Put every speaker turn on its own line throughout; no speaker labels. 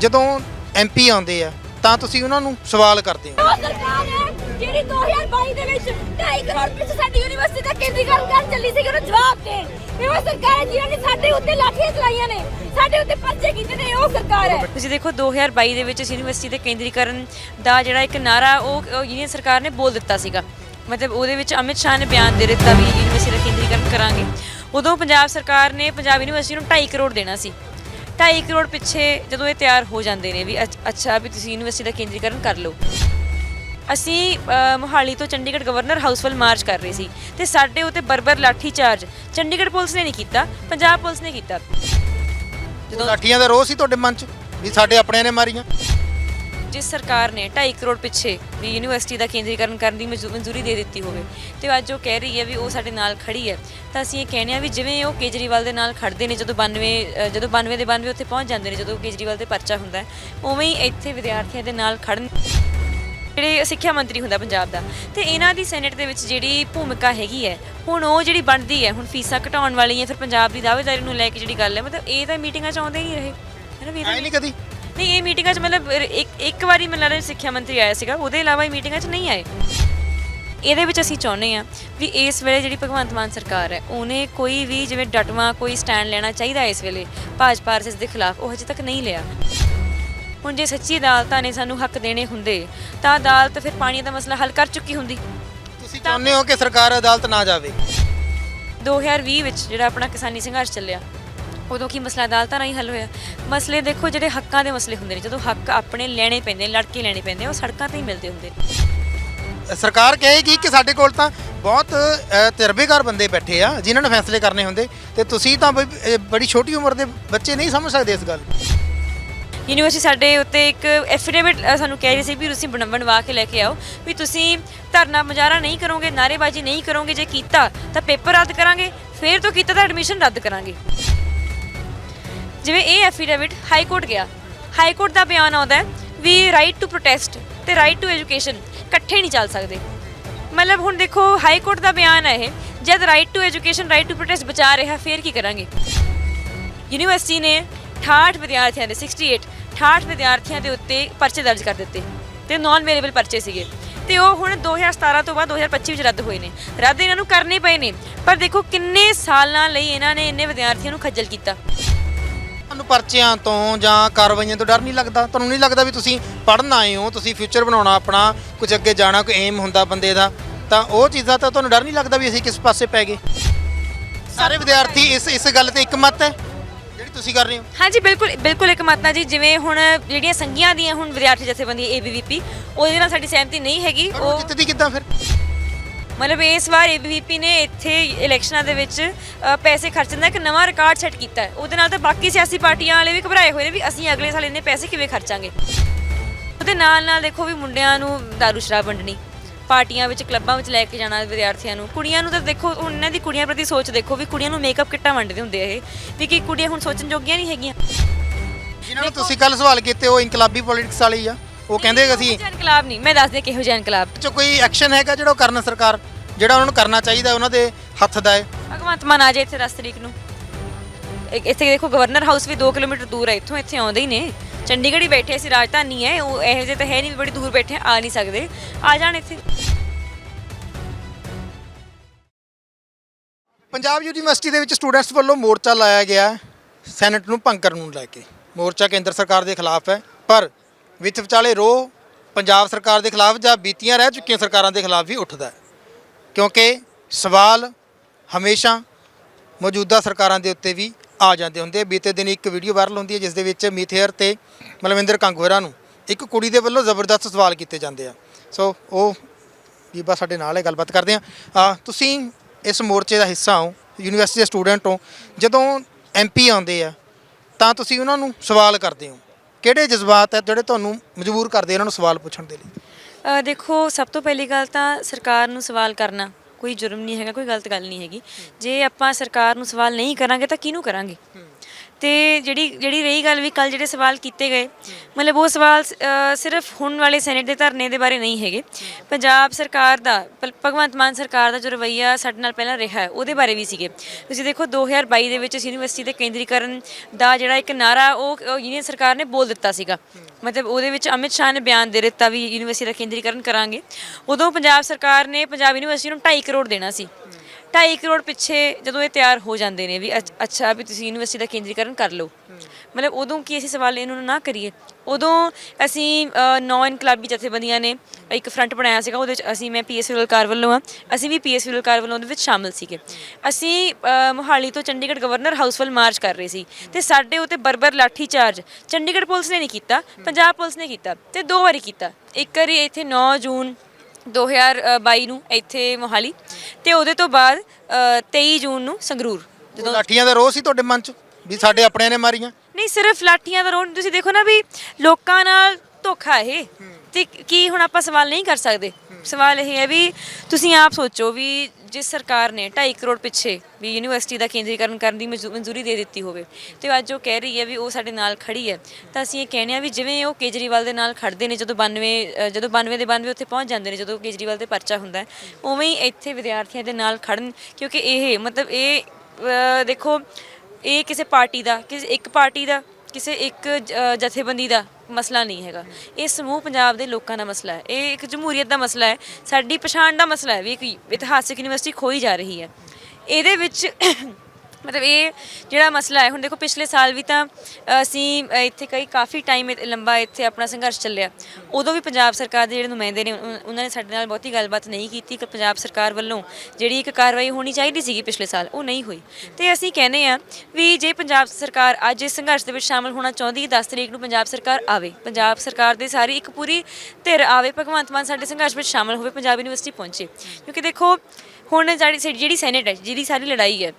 ਜਦੋਂ ਐਮਪੀ ਆਉਂਦੇ ਆ ਤਾਂ ਤੁਸੀਂ ਉਹਨਾਂ ਨੂੰ ਸਵਾਲ ਕਰਦੇ ਹੋ।
ਉਹ ਸਰਕਾਰ ਹੈ ਜਿਹੜੀ 2022 ਦੇ ਵਿੱਚ 2.5 ਕਰੋੜ ਪਿੱਛੇ ਸਾਡੀ ਯੂਨੀਵਰਸਿਟੀ ਦਾ ਕੇਂਦਰੀਕਰਨ ਕਰਨ ਚੱਲੀ ਸੀ ਉਹਨੂੰ ਜਵਾਬ ਦੇ। ਇਹ ਉਹ ਸਰਕਾਰ ਹੈ ਜਿਹਨਾਂ ਨੇ ਸਾਡੇ ਉੱਤੇ ਲਾਠੀਆਂ ਚਲਾਈਆਂ ਨੇ ਸਾਡੇ ਉੱਤੇ ਪਰਚੇ ਕੀਤੇ ਨੇ ਇਹ ਉਹ ਸਰਕਾਰ ਹੈ।
ਤੁਸੀਂ ਦੇਖੋ 2022 ਦੇ ਵਿੱਚ ਯੂਨੀਵਰਸਿਟੀ ਦੇ ਕੇਂਦਰੀਕਰਨ ਦਾ ਜਿਹੜਾ ਇੱਕ ਨਾਰਾ ਉਹ ਉਹ ਯੂਨੀਅਨ ਸਰਕਾਰ ਨੇ ਬੋਲ ਦਿੱਤਾ ਸੀਗਾ। ਮਤਲਬ ਉਹਦੇ ਵਿੱਚ ਅਮਿਤ ਸ਼ਾਹ ਨੇ ਬਿਆਨ ਦੇ ਦਿੱਤਾ ਵੀ ਯੂਨੀਵਰਸਿਟੀ ਦਾ ਕੇਂਦਰੀਕਰਨ ਕਰਾਂਗੇ। ਉਦੋਂ ਪੰਜਾਬ ਸਰਕਾਰ ਨੇ ਪੰਜਾਬ ਯੂਨੀਵਰਸਿਟੀ ਨੂੰ 2.5 ਕਰੋੜ ਦੇਣਾ ਸੀ। 2.5 ਕਰੋੜ ਪਿੱਛੇ ਜਦੋਂ ਇਹ ਤਿਆਰ ਹੋ ਜਾਂਦੇ ਨੇ ਵੀ ਅੱਛ- ਅੱਛਾ ਵੀ ਤੁਸੀਂ ਯੂਨੀਵਰਸਿਟੀ ਦਾ ਕੇਂਦਰੀਕਰਨ ਕਰ ਲਓ। ਅਸੀਂ ਅ, ਮੋਹਾਲੀ ਤੋਂ ਚੰਡੀਗੜ੍ਹ ਗਵਰਨਰ ਹਾਊਸ ਵੱਲ ਮਾਰਚ ਕਰ ਰਹੇ ਸੀ ਤੇ ਸਾਡੇ ਉੱਤੇ ਬਰਬਰ ਲਾਠੀ ਚਾਰਜ ਚੰਡੀਗੜ੍ਹ ਪੁਲਿਸ ਨੇ ਨਹੀਂ ਕੀਤਾ ਪੰਜਾਬ ਪੁਲਿਸ ਨੇ ਕੀਤਾ।
ਜਦੋਂ ਲਾਠੀਆਂ ਦਾ ਰੋਹ ਸੀ ਤੁਹਾਡੇ ਮਨ 'ਚ ਵੀ ਸਾਡੇ ਆਪਣਿਆਂ ਨੇ ਮਾਰੀਆਂ?
ਜਿਸ ਸਰਕਾਰ ਨੇ 2.5 ਕਰੋੜ ਪਿੱਛੇ ਵੀ ਯੂਨੀਵਰਸਿਟੀ ਦਾ ਕੇਂਦਰੀਕਰਨ ਕਰਨ ਦੀ ਮਨਜ਼ੂ- ਮਨਜ਼ੂਰੀ ਦੇ ਦਿੱਤੀ ਹੋਵੇ ਤੇ ਅੱਜ ਉਹ ਕਹਿ ਰਹੀ ਹੈ ਵੀ ਉਹ ਸਾਡੇ ਨਾਲ ਖੜੀ ਹੈ। ਤਾਂ ਅਸੀਂ ਇਹ ਕਹਿੰਦੇ ਆ ਵੀ ਜਿਵੇਂ ਉਹ ਕੇਜਰੀਵਾਲ ਦੇ ਨਾਲ ਖੜਦੇ ਨੇ, ਜਦੋਂ 92 ਜਦੋਂ 92 ਦੇ 92 ਉੱਥੇ ਪਹੁੰਚ ਜਾਂਦੇ ਨੇ, ਜਦੋਂ ਕੇਜਰੀਵਾਲ 'ਤੇ ਪਰਚਾ ਹੁੰਦਾ ਉਵੇਂ ਹੀ ਇੱਥੇ ਵਿਦਿਆਰਥੀਆਂ ਦੇ ਨਾਲ ਖੜਨ ਜਿਹੜੇ ਸਿੱਖਿਆ ਮੰਤਰੀ ਹੁੰਦਾ ਪੰਜਾਬ ਦਾ। ਤੇ ਇਹਨਾਂ ਦੀ ਸੈਨੇਟ ਦੇ ਵਿੱਚ ਜਿਹੜੀ ਭੂਮਿਕਾ ਹੈਗੀ ਹੈ, ਹੁਣ ਉਹ ਜਿਹੜੀ ਬਣਦੀ ਹੈ, ਹੁਣ ਫੀਸਾਂ ਘਟਾਉਣ ਵਾਲੀ ਹੈ ਫਿਰ ਪੰਜਾਬ ਦੀ ਦਾਅਵੇਦਾਰੀ ਨੂੰ ਲੈ ਕੇ ਜਿਹੜੀ ਗੱਲ ਹੈ, ਮਤਲਬ ਇਹ ਤਾਂ ਮੀਟਿੰਗਾਂ ਚ ਆਉਂਦੇ ਹੀ ਰਹੇ। ਹੈ ਨਾ ਵੀ
ਨਹੀਂ ਕਦੀ?
ਨਹੀਂ ਇਹ ਮੀਟਿੰਗਾਂ 'ਚ ਮਤਲਬ ਇੱਕ ਇੱਕ ਵਾਰੀ ਮੈਨੂੰ ਲੱਗਦਾ ਸਿੱਖਿਆ ਮੰਤਰੀ ਆਇਆ ਸੀਗਾ ਉਹਦੇ ਇਲਾਵਾ ਇਹ ਮੀਟਿੰਗਾਂ 'ਚ ਨਹੀਂ ਆਏ। ਇਹਦੇ ਵਿੱਚ ਅਸੀਂ ਚਾਹੁੰਦੇ ਆ ਵੀ ਇਸ ਵੇਲੇ ਜਿਹੜੀ ਭਗਵੰਤ ਮਾਨ ਸਰਕਾਰ ਹੈ ਉਹਨੇ ਕੋਈ ਵੀ ਜਿਵੇਂ ਡਟਵਾ ਕੋਈ ਸਟੈਂਡ ਲੈਣਾ ਚਾਹੀਦਾ ਇਸ ਵੇਲੇ ਭਾਜਪਾ ਆਰਐਸਐਸ ਦੇ ਖਿਲਾਫ ਉਹ ਹਜੇ ਤੱਕ ਨਹੀਂ ਲਿਆ। ਹੁਣ ਜੇ ਸੱਚੀ ਅਦਾਲਤਾਂ ਨੇ ਸਾਨੂੰ ਹੱਕ ਦੇਣੇ ਹੁੰਦੇ ਤਾਂ ਅਦਾਲਤ ਫਿਰ ਪਾਣੀ ਦਾ ਮਸਲਾ ਹੱਲ ਕਰ ਚੁੱਕੀ ਹੁੰਦੀ।
ਤੁਸੀਂ ਚਾਹੁੰਦੇ ਹੋ ਕਿ ਸਰਕਾਰ ਅਦਾਲਤ ਨਾ ਜਾਵੇ?
2020 ਵਿੱਚ ਜਿਹੜਾ ਆਪਣਾ ਕਿਸਾਨੀ ਸੰਘਰਸ਼ ਚੱਲਿਆ ਉਦੋਂ ਕੀ ਮਸਲਾ ਅਦਾਲਤਾਂ ਰਾਹੀਂ ਹੱਲ ਹੋਇਆ। ਮਸਲੇ ਦੇਖੋ ਜਿਹੜੇ ਹੱਕਾਂ ਦੇ ਮਸਲੇ ਹੁੰਦੇ ਨੇ ਜਦੋਂ ਹੱਕ ਆਪਣੇ ਲੈਣੇ ਪੈਂਦੇ ਨੇ ਲੜ ਕੇ ਲੈਣੇ ਪੈਂਦੇ ਉਹ ਸੜਕਾਂ ਤੇ ਹੀ ਮਿਲਦੇ ਹੁੰਦੇ ਨੇ।
ਸਰਕਾਰ ਕਹੇਗੀ ਕਿ ਸਾਡੇ ਕੋਲ ਤਾਂ ਬਹੁਤ ਤਜਰਬੇਕਾਰ ਬੰਦੇ ਬੈਠੇ ਆ ਜਿਨ੍ਹਾਂ ਨੇ ਫੈਸਲੇ ਕਰਨੇ ਹੁੰਦੇ। ਤੇ ਤੁਸੀਂ ਤਾਂ ਬੜੀ ਛੋਟੀ ਉਮਰ ਦੇ ਬੱਚੇ ਨਹੀਂ ਸਮਝ ਸਕਦੇ ਇਸ ਗੱਲ।
ਯੂਨੀਵਰਸਿਟੀ ਸਾਡੇ ਉੱਤੇ ਇੱਕ ਐਫੀਡੇਵਿਟ ਸਾਨੂੰ ਕਹਿ ਰਹੀ ਸੀ ਵੀ ਤੁਸੀਂ ਬਣ- ਬਣਵਾ ਕੇ ਲੈ ਕੇ ਆਓ ਵੀ ਤੁਸੀਂ ਧਰਨਾ ਮੁਜ਼ਾਹਰਾ ਨਹੀਂ ਕਰੋਗੇ ਨਾਅਰੇਬਾਜ਼ੀ ਨਹੀਂ ਕਰੋਗੇ ਜੇ ਕੀਤਾ ਤਾਂ ਪੇਪਰ ਰੱਦ ਕਰਾਂਗੇ ਫੇਰ ਤੋਂ ਕੀਤਾ ਤਾਂ ਐਡਮਿਸ਼ਨ ਰੱਦ ਕਰਾਂਗੇ। ਜਿਵੇਂ ਇਹ ਐਫੀਡੇਵਿਟ ਹਾਈ ਕੋਰਟ ਗਿਆ। ਹਾਈ ਕੋਰਟ ਦਾ ਬਿਆਨ ਆਉਂਦਾ ਹੈ ਵੀ ਰਾਈਟ ਟੂ ਪ੍ਰੋਟੈਸਟ ਤੇ ਰਾਈਟ ਟੂ ਐਜੂਕੇਸ਼ਨ ਇਕੱਠੇ ਨਹੀਂ ਚੱਲ ਸਕਦੇ। ਮਤਲਬ ਹੁਣ ਦੇਖੋ ਹਾਈ ਕੋਰਟ ਦਾ ਬਿਆਨ ਹੈ ਇਹ, ਜਦ right to education right to protest ਬਚਾ ਰਿਹਾ, ਫੇਰ ਕੀ ਕਰਾਂਗੇ? ਯੂਨੀਵਰਸਿਟੀ ਨੇ 68 ਵਿਦਿਆਰਥੀਆਂ ਦੇ 68 68 ਵਿਦਿਆਰਥੀਆਂ ਦੇ ਉੱਤੇ ਪਰਚੇ ਦਰਜ ਕਰ ਦਿੱਤੇ ਤੇ ਨਾਨ ਵੇਰੀਏਬਲ ਪਰਚੇ ਸੀਗੇ। ਤੇ ਉਹ ਹੁਣ 2017 ਤੋਂ ਬਾਅਦ 2025 ਵਿੱਚ ਰੱਦ ਹੋਏ ਨੇ। ਰੱਦ ਇਹਨਾਂ ਨੂੰ ਕਰਨੇ ਪਏ ਨੇ, ਪਰ ਦੇਖੋ ਕਿੰਨੇ ਸਾਲਾਂ ਲਈ ਇਹਨਾਂ ਨੇ ਇੰਨੇ ਵਿਦਿਆਰਥੀਆਂ ਨੂੰ ਖੱਜਲ ਕੀਤਾ।
ਤੁਹਾਨੂੰ ਪਰਚਿਆਂ ਤੋਂ ਜਾਂ ਕਾਰਵਾਈਆਂ ਤੋਂ ਡਰ ਨਹੀਂ ਲੱਗਦਾ? ਤੁਹਾਨੂੰ ਨਹੀਂ ਲੱਗਦਾ ਵੀ ਤੁਸੀਂ ਪੜ੍ਹਨ ਆਏ ਹੋ ਤੁਸੀਂ ਫਿਊਚਰ ਬਣਾਉਣਾ ਆਪਣਾ ਕੁਝ ਅੱਗੇ ਜਾਣਾ ਕੋਈ ਏਮ ਹੁੰਦਾ ਬੰਦੇ ਦਾ? ਤਾਂ ਉਹ ਚੀਜ਼ਾਂ ਤਾਂ ਤੁਹਾਨੂੰ ਡਰ ਨਹੀਂ ਲੱਗਦਾ ਵੀ ਅਸੀਂ ਕਿਸ ਪਾਸੇ ਪੈ ਗਏ? ਸਾਰੇ ਵਿਦਿਆਰਥੀ ਇਸ ਇਸ ਗੱਲ ਤੇ ਇੱਕਮਤ ਹੈ? ਜਿਹੜੀ ਤੁਸੀਂ ਕਰ ਰਹੇ ਹੋ?
ਹਾਂਜੀ ਬਿਲਕੁਲ ਬਿਲਕੁਲ ਇੱਕ ਮਤ ਨਾਲ ਜੀ। ਜਿਵੇਂ ਹੁਣ ਜਿਹੜੀਆਂ ਸੰਗੀਆਂ ਦੀਆਂ ਹੁਣ ਵਿਦਿਆਰਥੀ ਜਥੇਬੰਦੀ ਏਬੀਵੀਪੀ ਉਹਦੇ ਨਾਲ ਸਾਡੀ ਸਹਿਮਤੀ ਨਹੀਂ ਹੈਗੀ।
ਉਹ ਜਿੱਤਦੀ ਕਿੱਦਾਂ ਫਿਰ?
ਮਤਲਬ ਇਸ ਵਾਰ ਏਬੀਵੀਪੀ ਨੇ ਇੱਥੇ ਇਲੈਕਸ਼ਨਾਂ ਦੇ ਵਿੱਚ ਅ, ਪੈਸੇ ਖਰਚਣ ਦਾ ਇੱਕ ਨਵਾਂ ਰਿਕਾਰਡ ਸੈੱਟ ਕੀਤਾ ਹੈ। ਉਹਦੇ ਨਾਲ ਤਾਂ ਬਾਕੀ ਸਿਆਸੀ ਪਾਰਟੀਆਂ ਵਾਲੇ ਵੀ ਘਬਰਾਏ ਹੋਏ ਨੇ ਵੀ ਅਸੀਂ ਅਗਲੇ ਸਾਲ ਇੰਨੇ ਪੈਸੇ ਕਿਵੇਂ ਖਰਚਾਂਗੇ। ਉਹਦੇ ਨਾਲ ਨਾਲ ਦੇਖੋ ਵੀ ਮੁੰਡਿਆਂ ਨੂੰ ਦਾਰੂ ਸ਼ਰਾਬ ਵੰਡਣੀ ਪਾਰਟੀਆਂ ਵਿੱਚ ਕਲੱਬਾਂ ਵਿੱਚ ਲੈ ਕੇ ਜਾਣਾ ਵਿਦਿਆਰਥੀਆਂ ਨੂੰ। ਕੁੜੀਆਂ ਨੂੰ ਤਾਂ ਦੇਖੋ ਹੁਣ ਇਹਨਾਂ ਦੀ ਕੁੜੀਆਂ ਪ੍ਰਤੀ ਸੋਚ ਦੇਖੋ ਵੀ ਕੁੜੀਆਂ ਨੂੰ ਮੇਕਅਪ ਕਿੱਟਾਂ ਵੰਡਦੇ ਹੁੰਦੇ ਆ ਇਹ ਵੀ ਕੀ ਕੁੜੀਆਂ ਹੁਣ ਸੋਚਣ ਜੋਗੀਆਂ ਨਹੀਂ ਹੈਗੀਆਂ।
ਜਿਨ੍ਹਾਂ ਨੂੰ ਤੁਸੀਂ ਕੱਲ ਸਵਾਲ ਕੀਤੇ ਉਹ ਇਨਕਲਾਬੀ ਪੋਲਿਟਿਕਸ ਵਾਲੇ ਹੀ ਆ। ਉਹ ਕਹਿੰਦੇ ਕਿ ਅਸੀਂ
ਇਹੋ ਜਿਹਾ ਇਨਕਲਾਬ ਨਹੀਂ ਮੈਂ ਦੱਸਦੀ ਕਿਹੋ ਜਿਹਾ ਇਨਕਲਾਬ।
ਚ ਕੋਈ ਐਕਸ਼ਨ ਹੈਗਾ ਜਿਹੜਾ ਉਹ ਕਰਨ ਸਰਕਾਰ? ਜਿਹੜਾ ਉਹਨਾਂ ਨੂੰ ਕਰਨਾ ਚਾਹੀਦਾ ਉਹਨਾਂ ਦੇ ਹੱਥ ਦਾ ਹੈ।
ਭਗਵੰਤ ਮਾਨ ਆ ਜਾਏ ਇੱਥੇ 10 ਤਰੀਕ ਨੂੰ। ਇ- ਇੱਥੇ ਦੇਖੋ ਗਵਰਨਰ ਹਾਊਸ ਵੀ 2 ਕਿਲੋਮੀਟਰ ਦੂਰ ਹੈ ਇੱਥੋਂ ਇੱਥੇ ਆਉਂਦੇ ਹੀ ਨੇ। ਚੰਡੀਗੜ੍ਹ ਹੀ ਬੈਠੇ ਸੀ ਰਾਜਧਾਨੀ ਹੈ ਉਹ ਇਹੋ ਜਿਹੇ ਤਾਂ ਹੈ ਨਹੀਂ ਵੀ ਬੜੀ ਦੂਰ ਬੈਠੇ ਆ, ਨਹੀਂ ਸਕਦੇ। ਆ ਜਾਣ ਇੱਥੇ।
ਪੰਜਾਬ ਯੂਨੀਵਰਸਿਟੀ ਦੇ ਵਿੱਚ ਸਟੂਡੈਂਟਸ ਵੱਲੋਂ ਮੋਰਚਾ ਲਾਇਆ ਗਿਆ ਹੈ ਸੈਨੇਟ ਨੂੰ ਭੰਗ ਕਰਨ ਨੂੰ ਲੈ ਕੇ। ਮੋਰਚਾ ਕੇਂਦਰ ਸਰਕਾਰ ਦੇ ਖਿਲਾਫ ਹੈ ਪਰ ਵਿੱਚ ਵਿਚਾਲੇ ਰੋ ਪੰਜਾਬ ਸਰਕਾਰ ਦੇ ਖਿਲਾਫ ਜਾਂ ਬੀਤੀਆਂ ਰਹਿ ਚੁੱਕੀਆਂ ਸਰਕਾਰਾਂ ਦੇ ਖਿਲਾਫ ਵੀ ਉੱਠਦਾ ਹੈ। ਕਿਉਂਕਿ ਸਵਾਲ ਹਮੇਸ਼ਾ ਮੌਜੂਦਾ ਸਰਕਾਰਾਂ ਦੇ ਉੱਤੇ ਵੀ ਆ ਜਾਂਦੇ ਹੁੰਦੇ ਬੀਤੇ ਦਿਨ ਇੱਕ ਵੀਡੀਓ ਵਾਇਰਲ ਹੁੰਦੀ ਹੈ, ਜਿਸ ਦੇ ਵਿੱਚ ਮੀਥੇਅਰ ਤੇ ਮਲਵਿੰਦਰ ਕੰਗੋਰਾ ਨੂੰ ਇੱਕ ਕੁੜੀ ਦੇ ਵੱਲੋਂ ਜ਼ਬਰਦਸਤ ਸਵਾਲ ਕੀਤੇ ਜਾਂਦੇ ਆ। ਸੋ ਉਹ ਬੀਬਾ ਸਾਡੇ ਨਾਲ ਹੈ, ਗੱਲਬਾਤ ਕਰਦੇ ਆ, ਤੁਸੀਂ ਇਸ ਮੋਰਚੇ ਦਾ ਹਿੱਸਾ ਹੋ, ਯੂਨੀਵਰਸਿਟੀ ਦੇ ਸਟੂਡੈਂਟ ਹੋ। ਜਦੋਂ ਐਮਪੀ ਆਉਂਦੇ ਆ, ਤਾਂ ਤੁਸੀਂ ਉਹਨਾਂ ਨੂੰ ਸਵਾਲ ਕਰਦੇ ਹੋ। ਕਿਹੜੇ ਜਜ਼ਬਾਤ ਹੈ ਜਿਹੜੇ ਤੁਹਾਨੂੰ ਮਜਬੂਰ ਕਰਦੇ ਉਹਨਾਂ ਨੂੰ ਸਵਾਲ ਪੁੱਛਣ ਦੇ ਲਈ?
ਅ, ਦੇਖੋ ਸਭ ਤੋਂ ਪਹਿਲੀ ਗੱਲ ਤਾਂ ਸਰਕਾਰ ਨੂੰ ਸਵਾਲ ਕਰਨਾ ਕੋਈ ਜੁਰਮ ਨਹੀਂ ਹੈਗਾ ਕੋਈ ਗਲਤ ਗੱਲ ਨਹੀਂ ਹੈਗੀ। ਜੇ ਆਪਾਂ ਸਰਕਾਰ ਨੂੰ ਸਵਾਲ ਨਹੀਂ ਕਰਾਂਗੇ ਤਾਂ ਕਿਹਨੂੰ ਕਰਾਂਗੇ? ਤੇ ਜਿਹੜੀ ਜਿਹੜੀ ਰਹੀ ਗੱਲ ਵੀ ਕੱਲ ਜਿਹੜੇ ਸਵਾਲ ਕੀਤੇ ਗਏ ਮਤਲਬ ਉਹ ਸਵਾਲ ਅ, ਸਿਰਫ ਹੁਣ ਵਾਲੇ ਸੈਨੇਟ ਦੇ ਧਰਨੇ ਦੇ ਬਾਰੇ ਨਹੀਂ ਹੈਗੇ। ਪੰਜਾਬ ਸਰਕਾਰ ਦਾ ਭ- ਭਗਵੰਤ ਮਾਨ ਸਰਕਾਰ ਦਾ ਜੋ ਰਵੱਈਆ ਸਾਡੇ ਨਾਲ ਪਹਿਲਾਂ ਰਿਹਾ ਹੈ, ਉਹਦੇ ਬਾਰੇ ਵੀ ਸੀਗੇ। ਤੁਸੀਂ ਦੇਖੋ 2022 ਦੇ ਵਿੱਚ ਇਸ ਯੂਨੀਵਰਸਿਟੀ ਦੇ ਕੇਂਦਰੀਕਰਨ ਦਾ ਜਿਹੜਾ ਇੱਕ ਨਾਰਾ ਉਹ ਉਹ ਯੂਨੀਅਨ ਸਰਕਾਰ ਨੇ ਬੋਲ ਦਿੱਤਾ ਸੀਗਾ। ਮਤਲਬ ਉਹਦੇ ਵਿੱਚ ਅਮਿਤ ਸ਼ਾਹ ਨੇ ਬਿਆਨ ਦੇ ਦਿੱਤਾ ਵੀ ਯੂਨੀਵਰਸਿਟੀ ਦਾ ਕੇਂਦਰੀਕਰਨ ਕਰਾਂਗੇ। ਉਦੋਂ ਪੰਜਾਬ ਸਰਕਾਰ ਨੇ ਪੰਜਾਬ ਯੂਨੀਵਰਸਿਟੀ ਨੂੰ 2.5 ਕਰੋੜ ਦੇਣਾ ਸੀ। 2.5 ਕਰੋੜ ਪਿੱਛੇ ਜਦੋਂ ਇਹ ਤਿਆਰ ਹੋ ਜਾਂਦੇ ਨੇ ਵੀ ਅੱਛ- ਅੱਛਾ ਵੀ ਤੁਸੀਂ ਯੂਨੀਵਰਸਿਟੀ ਦਾ ਕੇਂਦਰੀਕਰਨ ਕਰ ਲਓ। ਮਤਲਬ ਉਦੋਂ ਕੀ ਅਸੀਂ ਸਵਾਲ ਇਹਨਾਂ ਨੂੰ ਨਾ ਕਰੀਏ। ਉਦੋਂ ਅਸੀਂ ਅ, ਨੌ ਇਨਕਲਾਬੀ ਜਥੇਬੰਦੀਆਂ ਨੇ ਇੱਕ ਫਰੰਟ ਬਣਾਇਆ ਸੀਗਾ ਉਹਦੇ ਵਿੱਚ ਅਸੀਂ ਮੈਂ ਪੀਐਸ ਵਿਲਕਾਰ ਵੱਲੋਂ ਆ ਅਸੀਂ ਵੀ ਪੀਐਸ ਵਿਲਕਾਰ ਵੱਲੋਂ ਉਹਦੇ ਵਿੱਚ ਸ਼ਾਮਲ ਸੀਗੇ। ਅਸੀਂ ਅ, ਮੋਹਾਲੀ ਤੋਂ ਚੰਡੀਗੜ੍ਹ ਗਵਰਨਰ ਹਾਊਸ ਵੱਲ ਮਾਰਚ ਕਰ ਰਹੇ ਸੀ ਤੇ ਸਾਡੇ ਉਤੇ ਬਰਬਰ ਲਾਠੀ ਚਾਰਜ। ਚੰਡੀਗੜ੍ਹ ਪੁਲਿਸ ਨੇ ਨਹੀਂ ਕੀਤਾ ਪੰਜਾਬ ਪੁਲਿਸ ਨੇ ਕੀਤਾ ਤੇ ਦੋ ਵਾਰੀ ਕੀਤਾ। ਇੱਕ ਵਾਰੀ ਇੱਥੇ 9 ਜੂਨ 2022 ਨੂੰ ਇੱਥੇ ਮੋਹਾਲੀ ਤੇ ਉਹਦੇ ਤੋਂ ਬਾਅਦ ਅ, 23 ਜੂਨ ਨੂੰ ਸੰਗਰੂਰ।
ਜਦੋਂ ਲਾਠੀਆਂ ਦਾ ਰੋਹ ਸੀ ਤੁਹਾਡੇ ਮਨ 'ਚ? ਵੀ ਸਾਡੇ ਆਪਣਿਆਂ ਨੇ ਮਾਰੀਆਂ?
ਨਹੀਂ ਸਿਰਫ ਲਾਠੀਆਂ ਦਾ ਰੋਣ ਤੁਸੀਂ ਦੇਖੋ ਨਾ ਵੀ ਲੋਕਾਂ ਨਾਲ ਧੋਖਾ ਇਹ। ਤੇ ਕੀ ਹੁਣ ਆਪਾਂ ਸਵਾਲ ਨਹੀਂ ਕਰ ਸਕਦੇ? ਸਵਾਲ ਇਹ ਹੈ ਵੀ ਤੁਸੀਂ ਆਪ ਸੋਚੋ ਵੀ ਜਿਸ ਸਰਕਾਰ ਨੇ 2.5 ਕਰੋੜ ਪਿੱਛੇ ਵੀ ਯੂਨੀਵਰਸਿਟੀ ਦਾ ਕੇਂਦਰੀਕਰਨ ਕਰਨ ਦੀ ਮਨਜ਼ੂ- ਮਨਜ਼ੂਰੀ ਦੇ ਦਿੱਤੀ ਹੋਵੇ ਤੇ ਅੱਜ ਉਹ ਕਹਿ ਰਹੀ ਹੈ ਵੀ ਉਹ ਸਾਡੇ ਨਾਲ ਖੜੀ ਹੈ ਤਾਂ ਅਸੀਂ ਇਹ ਕਹਿੰਦੇ ਆ ਵੀ ਜਿਵੇਂ ਉਹ ਕੇਜਰੀਵਾਲ ਦੇ ਨਾਲ ਖੜਦੇ ਨੇ ਜਦੋਂ 92 ਅ, ਜਦੋਂ 92 ਦੇ 92 ਉੱਥੇ ਪਹੁੰਚ ਜਾਂਦੇ ਨੇ ਜਦੋਂ ਕੇਜਰੀਵਾਲ ਤੇ ਪਰਚਾ ਹੁੰਦਾ ਹੈ ਉਵੇਂ ਹੀ ਇੱਥੇ ਵਿਦਿਆਰਥੀਆਂ ਦੇ ਨਾਲ ਖੜਨ ਕਿਉਂਕਿ ਇਹ ਮਤਲਬ ਇਹ ਅ, ਦੇਖੋ ਇਹ ਕਿਸੇ ਪਾਰਟੀ ਦਾ ਕਿਸੇ ਇੱਕ ਪਾਰਟੀ ਦਾ ਕਿਸੇ ਇੱਕ ਜ- ਜਥੇਬੰਦੀ ਦਾ ਮਸਲਾ ਨਹੀਂ ਹੈਗਾ। ਇਹ ਸਮੂਹ ਪੰਜਾਬ ਦੇ ਲੋਕਾਂ ਦਾ ਮਸਲਾ ਹੈ। ਇਹ ਇੱਕ ਜਮਹੂਰੀਅਤ ਦਾ ਮਸਲਾ ਹੈ। ਸਾਡੀ ਪਛਾਣ ਦਾ ਮਸਲਾ ਹੈ ਵੀ ਇੱਕ ਇਤਿਹਾਸਿਕ ਯੂਨੀਵਰਸਿਟੀ ਖੋਈ ਜਾ ਰਹੀ ਹੈ। ਇਹਦੇ ਵਿੱਚ ਮਤਲਬ ਇਹ ਜਿਹੜਾ ਮਸਲਾ ਹੈ, ਹੁਣ ਦੇਖੋ ਪਿਛਲੇ ਸਾਲ ਵੀ ਤਾਂ ਅਸੀਂ ਇੱਥੇ ਕਈ ਕਾਫੀ ਟਾਈਮ ਲੰਬਾ ਇੱਥੇ ਆਪਣਾ ਸੰਘਰਸ਼ ਚੱਲਿਆ। ਉਦੋਂ ਵੀ ਪੰਜਾਬ ਸਰਕਾਰ ਦੇ ਜਿਹੜੇ ਨੁਮਾਇੰਦੇ ਨੇ, ਉਨ- ਉਹਨਾਂ ਨੇ ਸਾਡੇ ਨਾਲ ਬਹੁਤੀ ਗੱਲਬਾਤ ਨਹੀਂ ਕੀਤੀ ਕਿ ਪੰਜਾਬ ਸਰਕਾਰ ਵੱਲੋਂ ਜਿਹੜੀ ਇੱਕ ਕਾਰਵਾਈ ਹੋਣੀ ਚਾਹੀਦੀ ਸੀਗੀ ਪਿਛਲੇ ਸਾਲ, ਉਹ ਨਹੀਂ ਹੋਈ। ਤੇ ਅਸੀਂ ਕਹਿੰਦੇ ਆ ਵੀ ਜੇ ਪੰਜਾਬ ਸਰਕਾਰ ਅੱਜ ਇਸ ਸੰਘਰਸ਼ ਦੇ ਵਿੱਚ ਸ਼ਾਮਲ ਹੋਣਾ ਚਾਹੁੰਦੀ ਹੈ 10 ਤਰੀਕ ਨੂੰ ਪੰਜਾਬ ਸਰਕਾਰ ਆਵੇ, ਪੰਜਾਬ ਸਰਕਾਰ ਦੇ ਸਾਰੀ ਇੱਕ ਪੂਰੀ ਧਿਰ ਆਵੇ, ਭਗਵੰਤ ਮਾਨ ਸਾਡੇ ਸੰਘਰਸ਼ ਵਿੱਚ ਸ਼ਾਮਲ ਹੋਵੇ, ਪੰਜਾਬ ਯੂਨੀਵਰਸਿਟੀ ਪਹੁੰਚੇ। ਕਿਉਂਕਿ ਦੇਖੋ, ਹੁਣ ਜਿਹੜੀ ਜਿਹੜੀ ਸੈਨੇਟ ਹੈ, ਜਿਹਦੀ ਸਾਰੀ ਲੜਾਈ ਹੈ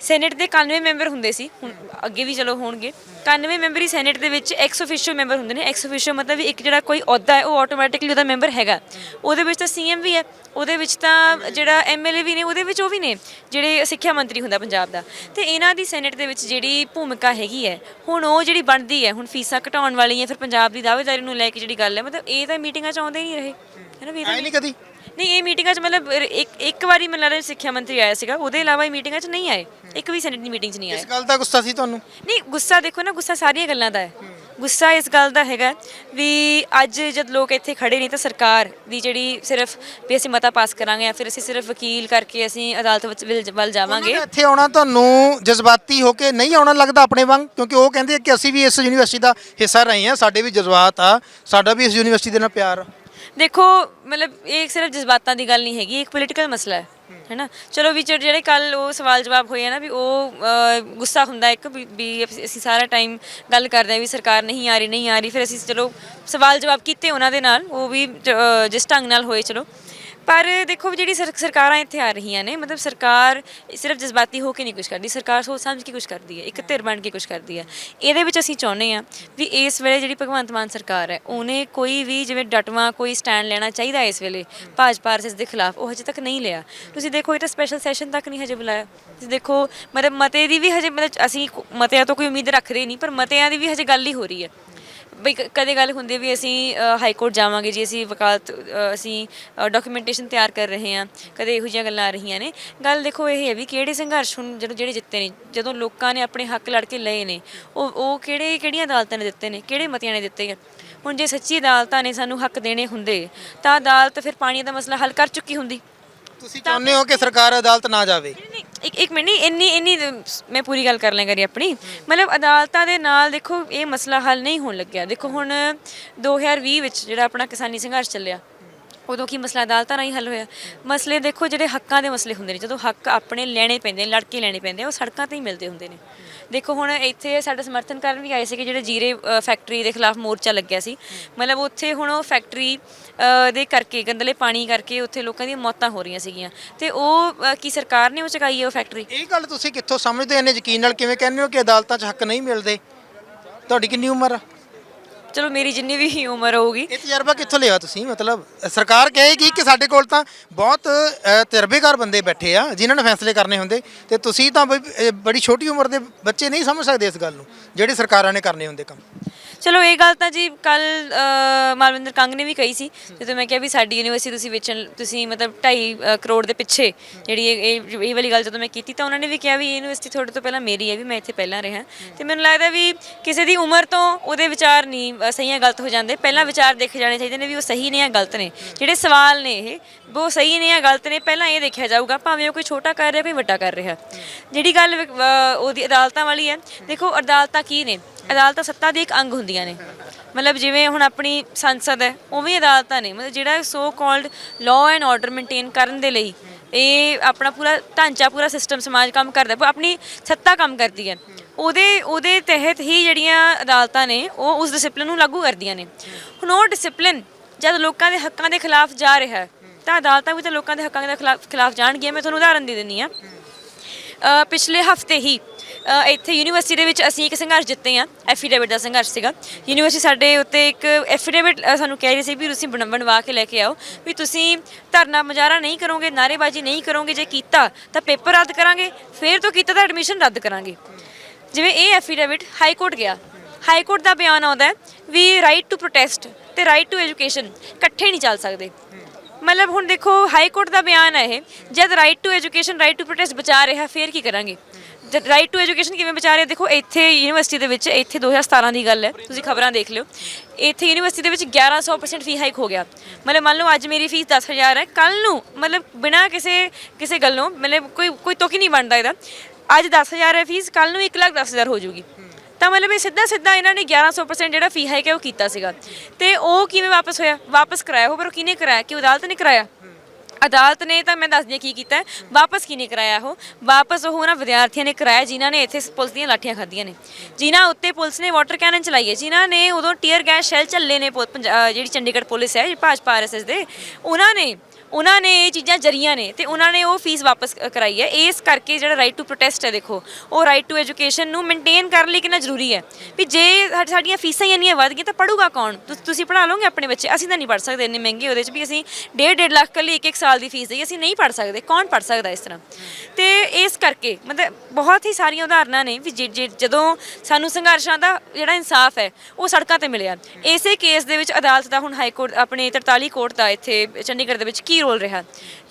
ਸੈਨੇਟ ਦੇ 91 ਮੈਂਬਰ ਹੁੰਦੇ ਸੀ, ਹੁਣ ਅੱਗੇ ਵੀ ਚਲੋ ਹੋਣਗੇ। 91 ਹੀ ਸੈਨੇਟ ਦੇ ਵਿੱਚ ਐਕਸ ਅਫੀਸ਼ੀਅਲ ਮੈਂਬਰ ਹੁੰਦੇ ਨੇ। ਐਕਸ ਅਫੀਸ਼ੀਅਲ ਮਤਲਬ ਵੀ ਇੱਕ ਜਿਹੜਾ ਕੋਈ ਅਹੁਦਾ ਹੈ, ਉਹ ਆਟੋਮੈਟਿਕਲੀ ਉਹਦਾ ਮੈਂਬਰ ਹੈਗਾ। ਉਹਦੇ ਵਿੱਚ ਤਾਂ ਸੀਐਮ ਵੀ ਹੈ, ਉਹਦੇ ਵਿੱਚ ਤਾਂ ਜਿਹੜਾ ਐਮਐਲਏ ਵੀ ਨੇ, ਉਹਦੇ ਵਿੱਚ ਉਹ ਵੀ ਨੇ, ਜਿਹੜੇ ਸਿੱਖਿਆ ਮੰਤਰੀ ਹੁੰਦਾ ਪੰਜਾਬ ਦਾ। ਤੇ ਇਹਨਾਂ ਦੀ ਸੈਨੇਟ ਦੇ ਵਿੱਚ ਜਿਹੜੀ ਭੂਮਿਕਾ ਹੈਗੀ ਹੈ, ਹੁਣ ਉਹ ਜਿਹੜੀ ਬਣਦੀ ਹੈ, ਹੁਣ ਫੀਸਾਂ ਘਟਾਉਣ ਵਾਲੀ ਵਾਲੀਆਂ, ਫਿਰ ਪੰਜਾਬ ਦੀ ਦਾਅਵੇਦਾਰੀ ਨੂੰ ਲੈ ਕੇ ਜਿਹੜੀ ਗੱਲ ਹੈ, ਮਤਲਬ ਇਹ ਤਾਂ ਮੀਟਿੰਗਾਂ ਚ ਆਉਂਦੇ ਹੀ ਨਹੀਂ ਰਹੇ। ਹੈ ਨਾ ਵੀ ਇਹ ਤਾਂ
ਐ ਨਹੀਂ ਕਦੀ?
ਨਹੀਂ ਇਹ ਮੀਟਿੰਗਾਂ 'ਚ ਮਤਲਬ ਇੱਕ ਇੱਕ ਵਾਰੀ ਮੈਨੂੰ ਲੱਗਦਾ ਸਿੱਖਿਆ ਮੰਤਰੀ ਆਇਆ ਸੀਗਾ ਉਹਦੇ ਇਲਾਵਾ ਇਹ ਮੀਟਿੰਗਾਂ 'ਚ ਨਹੀਂ ਆਏ। ਇੱਕ ਵੀ ਸੈਨੇਟ ਦੀ ਮੀਟਿੰਗ 'ਚ ਨਹੀਂ ਆਏ।
ਇਸ ਗੱਲ ਦਾ ਗੁੱਸਾ ਸੀ ਤੁਹਾਨੂੰ?
ਨਹੀਂ ਗੁੱਸਾ ਦੇਖੋ ਨਾ ਗੁੱਸਾ ਸਾਰੀਆਂ ਗੱਲਾਂ ਦਾ ਹੈ। ਗੁੱਸਾ ਇਸ ਗੱਲ ਦਾ ਹੈਗਾ ਵੀ ਅੱਜ ਜਦ ਲੋਕ ਇੱਥੇ ਖੜੇ ਨਹੀਂ ਤਾਂ ਸਰਕਾਰ ਦੀ ਜਿਹੜੀ ਸਿਰਫ ਵੀ ਅਸੀਂ ਮਤਾ ਪਾਸ ਕਰਾਂਗੇ ਜਾਂ ਫਿਰ ਅਸੀਂ ਸਿਰਫ ਵਕੀਲ ਕਰਕੇ ਅਸੀਂ ਅਦਾਲਤ ਵਿੱਚ ਵਿਲ- ਜਾਵਾਂਗੇ।
ਇੱਥੇ ਆਉਣਾ ਤੁਹਾਨੂੰ ਜਜ਼ਬਾਤੀ ਹੋ ਕੇ ਨਹੀਂ ਆਉਣਾ ਲੱਗਦਾ ਆਪਣੇ ਵਾਂਗ? ਕਿਉਂਕਿ ਉਹ ਕਹਿੰਦੇ ਕਿ ਅਸੀਂ ਵੀ ਇਸ ਯੂਨੀਵਰਸਿਟੀ ਦਾ ਹਿੱਸਾ ਰਹੇ ਹਾਂ ਸਾਡੇ ਵੀ ਜਜ਼ਬਾਤ ਆ ਸਾਡਾ ਵੀ ਇਸ ਯੂਨੀਵਰਸਿਟੀ ਦੇ ਨਾਲ ਪਿਆਰ ਆ।
ਦੇਖੋ ਮਤਲਬ ਇਹ ਸਿਰਫ ਜਜ਼ਬਾਤਾਂ ਦੀ ਗੱਲ ਨਹੀਂ ਹੈਗੀ ਇੱਕ ਪੋਲੀਟੀਕਲ ਮਸਲਾ ਹੈ ਹੈਨਾ? ਚਲੋ ਵੀ ਜਿਹੜੇ- ਜਿਹੜੇ ਕੱਲ ਉਹ ਸਵਾਲ ਜਵਾਬ ਹੋਏ ਆ ਨਾ ਵੀ ਉਹ ਅ, ਗੁੱਸਾ ਹੁੰਦਾ ਇੱਕ ਵੀ ਵੀ ਅਸੀਂ ਅਸੀਂ ਸਾਰਾ ਟਾਈਮ ਗੱਲ ਕਰਦੇ ਆ ਵੀ ਸਰਕਾਰ ਨਹੀਂ ਆ ਰਹੀ ਨਹੀਂ ਆ ਰਹੀ ਫਿਰ ਅਸੀਂ ਚਲੋ ਸਵਾਲ ਜਵਾਬ ਕੀਤੇ ਉਹਨਾਂ ਦੇ ਨਾਲ ਉਹ ਵੀ ਜ- ਅ, ਜਿਸ ਢੰਗ ਨਾਲ ਹੋਏ ਚਲੋ। ਪਰ ਦੇਖੋ ਵੀ ਜਿਹੜੀ ਸਰ- ਸਰਕਾਰਾਂ ਇੱਥੇ ਆ ਰਹੀਆਂ ਨੇ ਮਤਲਬ ਸਰਕਾਰ ਸਿਰਫ ਜਜ਼ਬਾਤੀ ਹੋ ਕੇ ਨਹੀਂ ਕੁਝ ਕਰਦੀ ਸਰਕਾਰ ਸੋਚ ਸਮਝ ਕੇ ਕੁਝ ਕਰਦੀ ਹੈ ਇੱਕ ਧਿਰ ਬਣ ਕੇ ਕੁਝ ਕਰਦੀ ਹੈ। ਇਹਦੇ ਵਿੱਚ ਅਸੀਂ ਚਾਹੁੰਦੇ ਆ ਵੀ ਇਸ ਵੇਲੇ ਜਿਹੜੀ ਭਗਵੰਤ ਮਾਨ ਸਰਕਾਰ ਹੈ ਉਹਨੇ ਕੋਈ ਵੀ ਜਿਵੇਂ ਡਟਵਾ ਕੋਈ ਸਟੈਂਡ ਲੈਣਾ ਚਾਹੀਦਾ ਇਸ ਵੇਲੇ ਭਾਜਪਾ ਆਰਐਸਐਸ ਦੇ ਖਿਲਾਫ ਉਹ ਹਜੇ ਤੱਕ ਨਹੀਂ ਲਿਆ। ਤੁਸੀਂ ਦੇਖੋ ਇਹ ਤਾਂ ਸਪੈਸ਼ਲ ਸੈਸ਼ਨ ਤੱਕ ਨਹੀਂ ਹਜੇ ਬੁਲਾਇਆ। ਤੁਸੀਂ ਦੇਖੋ ਮਤਲਬ ਮਤੇ ਦੀ ਵੀ ਹਜੇ ਮਤਲਬ ਅਸੀਂ ਕੋ- ਮਤਿਆਂ ਤੋਂ ਕੋਈ ਉਮੀਦ ਰੱਖਦੇ ਨਹੀਂ ਪਰ ਮਤਿਆਂ ਦੀ ਵੀ ਹਜੇ ਗੱਲ ਹੀ ਹੋ ਰਹੀ ਹੈ। ਬਈ ਕ- ਕਦੇ ਗੱਲ ਹੁੰਦੀ ਵੀ ਅਸੀਂ ਅ, ਹਾਈ ਕੋਰਟ ਜਾਵਾਂਗੇ ਜੀ ਅਸੀਂ ਵਕਾਲਤ ਅ, ਅਸੀਂ ਡਾਕੂਮੈਂਟੇਸ਼ਨ ਤਿਆਰ ਕਰ ਰਹੇ ਹਾਂ ਕਦੇ ਇਹੋ ਜਿਹੀਆਂ ਗੱਲਾਂ ਆ ਰਹੀਆਂ ਨੇ। ਗੱਲ ਦੇਖੋ ਇਹ ਹੈ ਵੀ ਕਿਹੜੇ ਸੰਘਰਸ਼ ਹੁਣ ਜਦੋਂ ਜਿਹੜੇ ਜਿੱਤੇ ਨੇ ਜਦੋਂ ਲੋਕਾਂ ਨੇ ਆਪਣੇ ਹੱਕ ਲੜ ਕੇ ਲਏ ਨੇ ਉਹ ਉਹ ਕਿਹੜੇ ਕਿਹੜੀਆਂ ਅਦਾਲਤਾਂ ਨੇ ਦਿੱਤੇ ਨੇ ਕਿਹੜੇ ਮਤਿਆਂ ਨੇ ਦਿੱਤੇ ਆ? ਹੁਣ ਜੇ ਸੱਚੀ ਅਦਾਲਤਾਂ ਨੇ ਸਾਨੂੰ ਹੱਕ ਦੇਣੇ ਹੁੰਦੇ ਤਾਂ ਅਦਾਲਤ ਫਿਰ ਪਾਣੀ ਦਾ ਮਸਲਾ ਹੱਲ ਕਰ ਚੁੱਕੀ ਹੁੰਦੀ।
ਤੁਸੀਂ ਚਾਹੁੰਦੇ ਹੋ ਕਿ ਸਰਕਾਰ ਅਦਾਲਤ ਨਾ ਜਾਵੇ?
ਇੱਕ ਇੱਕ ਮਿੰਟ, ਨਹੀਂ, ਇੰਨੀ ਇੰਨੀ ਮੈਂ ਪੂਰੀ ਗੱਲ ਕਰ ਲਾਂ ਕਰੀ ਆਪਣੀ। ਮਤਲਬ ਅਦਾਲਤਾਂ ਦੇ ਨਾਲ ਦੇਖੋ, ਇਹ ਮਸਲਾ ਹੱਲ ਨਹੀਂ ਹੋਣ ਲੱਗਿਆ। ਦੇਖੋ ਹੁਣ 2020 ਵਿੱਚ ਜਿਹੜਾ ਆਪਣਾ ਕਿਸਾਨੀ ਸੰਘਰਸ਼ ਚੱਲਿਆ ਉਦੋਂ ਕੀ ਮਸਲਾ, ਅਦਾਲਤਾਂ ਰਾਹੀਂ ਹੱਲ ਹੋਇਆ? ਮਸਲੇ ਦੇਖੋ ਜਿਹੜੇ ਹੱਕਾਂ ਦੇ ਮਸਲੇ ਹੁੰਦੇ ਨੇ, ਜਦੋਂ ਹੱਕ ਆਪਣੇ ਲੈਣੇ ਪੈਂਦੇ ਨੇ ਲੜ ਕੇ ਲੈਣੇ ਪੈਂਦੇ ਆ, ਉਹ ਸੜਕਾਂ ਤੇ ਹੀ ਮਿਲਦੇ ਹੁੰਦੇ ਨੇ। ਦੇਖੋ ਹੁਣ ਇੱਥੇ ਸਾਡਾ ਸਮਰਥਨ ਕਰਨ ਵੀ ਆਏ ਸੀ ਕਿ ਜਿਹੜੇ ਜੀਰੇ ਫੈਕਟਰੀ ਦੇ ਖਿਲਾਫ ਮੋਰਚਾ ਲੱਗਿਆ ਸੀ। ਮਤਲਬ ਉੱਥੇ ਹੁਣ ਉਹ ਫੈਕਟਰੀ ਦੇ ਕਰਕੇ, ਗੰਦਲੇ ਪਾਣੀ ਕਰਕੇ ਉੱਥੇ ਲੋਕਾਂ ਦੀਆਂ ਮੌਤਾਂ ਹੋ ਰਹੀਆਂ ਸੀਗੀਆਂ। ਤੇ ਉਹ ਕੀ ਸਰਕਾਰ ਨੇ ਉਹ ਚੁਕਾਈ ਹੈ ਉਹ ਫੈਕਟਰੀ?
ਇਹ ਗੱਲ ਤੁਸੀਂ ਕਿੱਥੋਂ ਸਮਝਦੇ ਹੋ? ਇੰਨੇ ਯਕੀਨ ਨਾਲ ਕਿਵੇਂ ਕਹਿੰਦੇ ਹੋ ਕਿ ਅਦਾਲਤਾਂ 'ਚ ਹੱਕ ਨਹੀਂ ਮਿਲਦੇ? ਤੁਹਾਡੀ ਕਿੰਨੀ ਉਮਰ ਆ?
ਚਲੋ ਮੇਰੀ ਜਿੰਨੀ ਵੀ ਉਮਰ ਹੋਊਗੀ।
ਇਹ ਤਜਰਬਾ ਕਿੱਥੋਂ ਲਿਆ ਤੁਸੀਂ? ਮਤਲਬ ਸਰਕਾਰ ਕਹੇਗੀ ਕਿ ਸਾਡੇ ਕੋਲ ਤਾਂ ਬਹੁਤ ਅ, ਤਜਰਬੇਕਾਰ ਬੰਦੇ ਬੈਠੇ ਆ ਜਿਨ੍ਹਾਂ ਨੇ ਫੈਸਲੇ ਕਰਨੇ ਹੁੰਦੇ। ਤੇ ਤੁਸੀਂ ਤਾਂ ਬਈ, ਅ, ਬੜੀ ਛੋਟੀ ਉਮਰ ਦੇ ਬੱਚੇ ਨਹੀਂ ਸਮਝ ਸਕਦੇ ਇਸ ਗੱਲ ਨੂੰ ਜਿਹੜੇ ਸਰਕਾਰਾਂ ਨੇ ਕਰਨੇ ਹੁੰਦੇ ਕੰਮ।
ਚਲੋ ਇਹ ਗੱਲ ਤਾਂ ਜੀ ਕੱਲ ਮਾਲਵਿੰਦਰ ਕੰਗ ਨੇ ਵੀ ਕਹੀ ਸੀ ਜਦੋਂ ਮੈਂ ਕਿਹਾ ਵੀ ਸਾਡੀ ਯੂਨੀਵਰਸਿਟੀ ਤੁਸੀਂ ਵੇਚਣ ਤੁਸੀਂ ਮਤਲਬ 2.5 ਕਰੋੜ ਦੇ ਪਿੱਛੇ ਜਿਹੜੀ ਇਹ ਇਹ ਵਾਲੀ ਗੱਲ ਜਦੋਂ ਮੈਂ ਕੀਤੀ ਤਾਂ ਉਹਨਾਂ ਨੇ ਵੀ ਕਿਹਾ ਵੀ ਇਹ ਯੂਨੀਵਰਸਿਟੀ ਤੁਹਾਡੇ ਤੋਂ ਪਹਿਲਾਂ ਮੇਰੀ ਹੈ ਵੀ ਮੈਂ ਇੱਥੇ ਪਹਿਲਾਂ ਰਿਹਾ। ਤੇ ਮੈਨੂੰ ਲੱਗਦਾ ਵੀ ਕਿਸੇ ਦੀ ਉਮਰ ਤੋਂ ਉਹਦੇ ਵਿਚਾਰ ਨਹੀਂ ਅ, ਸਹੀ ਜਾਂ ਗਲਤ ਹੋ ਜਾਂਦੇ। ਪਹਿਲਾਂ ਵਿਚਾਰ ਦੇਖੇ ਜਾਣੇ ਚਾਹੀਦੇ ਨੇ ਵੀ ਉਹ ਸਹੀ ਨੇ ਜਾਂ ਗਲਤ ਨੇ। ਜਿਹੜੇ ਸਵਾਲ ਨੇ ਇਹ ਉਹ ਸਹੀ ਨੇ ਜਾਂ ਗਲਤ ਨੇ ਪਹਿਲਾਂ ਇਹ ਦੇਖਿਆ ਜਾਊਗਾ ਭਾਵੇਂ ਉਹ ਕੋਈ ਛੋਟਾ ਕਰ ਰਿਹਾ ਕੋਈ ਵੱਡਾ ਕਰ ਰਿਹਾ। ਜਿਹੜੀ ਗੱਲ ਉਹਦੀ ਅਦਾਲਤਾਂ ਵਾਲੀ ਹੈ ਦੇਖੋ ਅਦਾਲਤਾਂ ਕੀ ਨੇ? ਅਦਾਲਤਾਂ ਸੱਤਾ ਦੀ ਇੱਕ ਅੰਗ ਹੁੰਦੀਆਂ ਨੇ। ਮਤਲਬ ਜਿਵੇਂ ਹੁਣ ਆਪਣੀ ਸੰਸਦ ਹੈ, ਉਵੇਂ ਅਦਾਲਤਾਂ ਨੇ। ਮਤਲਬ ਜਿਹੜਾ so called law and order maintain ਕਰਨ ਦੇ ਲਈ ਇਹ ਆਪਣਾ ਪੂਰਾ ਢਾਂਚਾ, ਪੂਰਾ ਸਿਸਟਮ ਸਮਾਜ ਕੰਮ ਕਰਦਾ ਹੈ ਆਪਣੀ ਸੱਤਾ ਕੰਮ ਕਰਦੀ ਹੈ। ਉਹਦੇ ਉਹਦੇ ਤਹਿਤ ਹੀ ਜਿਹੜੀਆਂ ਅਦਾਲਤਾਂ ਨੇ, ਉਹ ਉਸ ਡਿਸਪਲਿਨ ਨੂੰ ਲਾਗੂ ਕਰਦੀਆਂ ਨੇ। ਹੁਣ ਉਹ ਡਿਸਪਲਿਨ ਜਦ ਲੋਕਾਂ ਦੇ ਹੱਕਾਂ ਦੇ ਖਿਲਾਫ ਜਾ ਰਿਹਾ ਹੈ, ਤਾਂ ਅਦਾਲਤਾਂ ਵੀ ਤਾਂ ਲੋਕਾਂ ਦੇ ਹੱਕਾਂ ਦੇ ਖਿਲਾਫ ਖਿਲਾਫ ਜਾਣਗੀਆਂ। ਮੈਂ ਤੁਹਾਨੂੰ ਉਦਾਹਰਨ ਦੇ ਦਿੰਦੀ ਹਾਂ। ਪਿਛਲੇ ਹਫ਼ਤੇ ਹੀ ਅ, ਇੱਥੇ ਯੂਨੀਵਰਸਿਟੀ ਦੇ ਵਿੱਚ ਅਸੀਂ ਇੱਕ ਸੰਘਰਸ਼ ਜਿੱਤੇ ਆ ਐਫੀਡੇਵਿਟ ਦਾ ਸੰਘਰਸ਼ ਸੀਗਾ। ਯੂਨੀਵਰਸਿਟੀ ਸਾਡੇ ਉੱਤੇ ਇੱਕ ਐਫੀਡੇਵਿਟ ਸਾਨੂੰ ਕਹਿ ਰਹੀ ਸੀ ਵੀ ਤੁਸੀਂ ਬਣ- ਬਣਵਾ ਕੇ ਲੈ ਕੇ ਆਓ ਵੀ ਤੁਸੀਂ ਧਰਨਾ ਮੁਜ਼ਾਹਰਾ ਨਹੀਂ ਕਰੋਗੇ ਨਾਅਰੇਬਾਜ਼ੀ ਨਹੀਂ ਕਰੋਗੇ ਜੇ ਕੀਤਾ ਤਾਂ ਪੇਪਰ ਰੱਦ ਕਰਾਂਗੇ ਫਿਰ ਤੋਂ ਕੀਤਾ ਤਾਂ ਐਡਮਿਸ਼ਨ ਰੱਦ ਕਰਾਂਗੇ। ਜਿਵੇਂ ਇਹ ਐਫੀਡੇਵਿਟ ਹਾਈ ਕੋਰਟ ਗਿਆ। ਹਾਈ ਕੋਰਟ ਦਾ ਬਿਆਨ ਆਉਂਦਾ ਹੈ ਵੀ ਰਾਈਟ ਟੂ ਪ੍ਰੋਟੈਸਟ ਤੇ ਰਾਈਟ ਟੂ ਐਜੂਕੇਸ਼ਨ ਇਕੱਠੇ ਨਹੀਂ ਚੱਲ ਸਕਦੇ। ਮਤਲਬ ਹੁਣ ਦੇਖੋ ਹਾਈ ਕੋਰਟ ਦਾ ਬਿਆਨ ਹੈ ਇਹ ਜਦ right to education right to protest ਬਚਾ ਰਿਹਾ ਫਿਰ ਕੀ ਕਰਾਂਗੇ? ਰਾਈਟ ਟੂ ਐਜੂਕੇਸ਼ਨ ਕਿਵੇਂ ਬਚਾ ਰਿਹਾ ਦੇਖੋ, ਇੱਥੇ ਯੂਨੀਵਰਸਿਟੀ ਦੇ ਵਿੱਚ, ਇੱਥੇ 2017 ਦੀ ਗੱਲ ਹੈ। ਤੁਸੀਂ ਖਬਰਾਂ ਦੇਖ ਲਿਓ। ਇੱਥੇ ਯੂਨੀਵਰਸਿਟੀ ਦੇ ਵਿੱਚ 1100% ਫੀ ਹਾਈਕ ਹੋ ਗਿਆ। ਮਤਲਬ ਮੰਨ ਲਓ, ਅੱਜ ਮੇਰੀ ਫੀਸ 10000 ਹੈ। ਕੱਲ ਨੂੰ, ਮਤਲਬ ਬਿਨਾਂ ਕਿਸੇ ਕਿਸੇ ਗੱਲੋਂ ਮਤਲਬ ਕੋਈ ਕੋਈ ਤੁਕ ਨਹੀਂ ਬਣਦਾ ਇਹਦਾ। ਅੱਜ 10000 ਹੈ ਫੀਸ ਕੱਲ ਨੂੰ 1 ਲੱਖ 10000 ਹੋ ਜਾਊਗੀ। ਤਾਂ ਮਤਲਬ ਇਹ ਸਿੱਧਾ ਸਿੱਧਾ ਇਹਨਾਂ ਨੇ 1100% ਜਿਹੜਾ ਫੀ ਹਾਈਕ ਹੈ ਉਹ ਕੀਤਾ ਸੀਗਾ। ਤੇ ਉਹ ਕਿਵੇਂ ਵਾਪਸ ਹੋਇਆ? ਵਾਪਸ ਕਰਾਇਆ ਉਹ ਪਰ ਉਹ ਕਿਹਨੇ ਕਰਾਇਆ? ਕਿ ਅਦਾਲਤ ਨੇ ਕਰਾਇਆ? ਅਦਾਲਤ ਨੇ ਤਾਂ ਮੈਂ ਦੱਸਦੀ ਹਾਂ ਕੀ ਕੀਤਾ ਹੈ। ਵਾਪਸ ਨਹੀਂ ਕਰਾਇਆ ਉਹ? ਵਾਪਸ ਉਹ ਉਹਨਾਂ ਵਿਦਿਆਰਥੀਆਂ ਨੇ ਕਰਾਇਆ ਜਿਨ੍ਹਾਂ ਨੇ ਇੱਥੇ ਪੁਲਿਸ ਦੀਆਂ ਲਾਠੀਆਂ ਖਾਧੀਆਂ ਨੇ। ਜਿਨ੍ਹਾਂ ਉੱਤੇ ਪੁਲਿਸ ਨੇ ਵਾਟਰ ਕੈਨਨ ਚਲਾਈ ਹੈ। ਜਿਨ੍ਹਾਂ ਨੇ ਉਦੋਂ ਟੀਅਰ ਗੈਸ ਸ਼ੈਲ ਚੱਲੇ ਨੇ ਪੁ- ਪੰਜ- ਅਹ ਜਿਹੜੀ ਚੰਡੀਗੜ੍ਹ ਪੁਲਿਸ ਹੈ, ਭਾਜਪਾ ਆਰਐਸਐਸ ਦੇ, ਉਹਨਾਂ ਨੇ ਉਹਨਾਂ ਨੇ ਇਹ ਚੀਜ਼ਾਂ ਜਰੀਆਂ ਨੇ ਤੇ ਉਹਨਾਂ ਨੇ ਉਹ ਫੀਸ ਵਾਪਸ ਕ- ਕਰਾਈ ਹੈ। ਇਸ ਕਰਕੇ ਜਿਹੜਾ ਰਾਈਟ ਟੂ ਪ੍ਰੋਟੈਸਟ ਹੈ ਦੇਖੋ, ਉਹ ਰਾਈਟ ਟੂ ਐਜੂਕੇਸ਼ਨ ਨੂੰ ਮੇਨਟੇਨ ਕਰਨ ਲਈ ਕਿੰਨਾ ਜ਼ਰੂਰੀ ਹੈ। ਵੀ ਜੇ ਸਾ- ਸਾਡੀਆਂ ਫੀਸਾਂ ਹੀ ਇੰਨੀਆਂ ਵੱਧ ਗਈਆਂ ਤਾਂ ਪੜੂਗਾ ਕੌਣ? ਤੁ- ਤੁਸੀਂ ਪੜ੍ਹਾ ਲਓਗੇ ਆਪਣੇ ਬੱਚੇ? ਅਸੀਂ ਤਾਂ ਨਹੀਂ ਪੜ੍ਹ ਸਕਦੇ ਇੰਨੇ ਮਹਿੰਗੇ ਉਹਦੇ 'ਚ ਵੀ ਅਸੀਂ ਡੇਢ ਡੇਢ ਲੱਖ ਕੱਲੀ ਇੱਕ ਇੱਕ ਸਾਲ ਦੀ ਫੀਸ ਦੇਈ, ਅਸੀਂ ਨਹੀਂ ਪੜ੍ਹ ਸਕਦੇ। ਕੌਣ ਪੜ੍ਹ ਸਕਦਾ ਇਸ ਤਰ੍ਹਾਂ? ਤੇ ਇਸ ਕਰਕੇ ਮਤਲਬ ਬਹੁਤ ਹੀ ਸਾਰੀਆਂ ਉਦਾਹਰਨਾਂ ਨੇ ਵੀ ਜੇ- ਜੇ- ਜਦੋਂ ਸਾਨੂੰ ਸੰਘਰਸ਼ਾਂ ਦਾ ਜਿਹੜਾ ਇਨਸਾਫ ਹੈ, ਉਹ ਸੜਕਾਂ ਤੇ ਮਿਲਿਆ। ਇਸੇ ਕੇਸ ਦੇ ਵਿੱਚ ਅਦਾਲਤ ਦਾ ਹੁਣ ਹਾਈ ਕੋਰਟ ਆਪਣੇ 43 ਕੋਰਟ ਦਾ ਇੱਥੇ ਚੰਡੀਗੜ੍ਹ ਦੇ ਵਿੱਚ ਕੀ ਰੋਲ ਰਿਹਾ।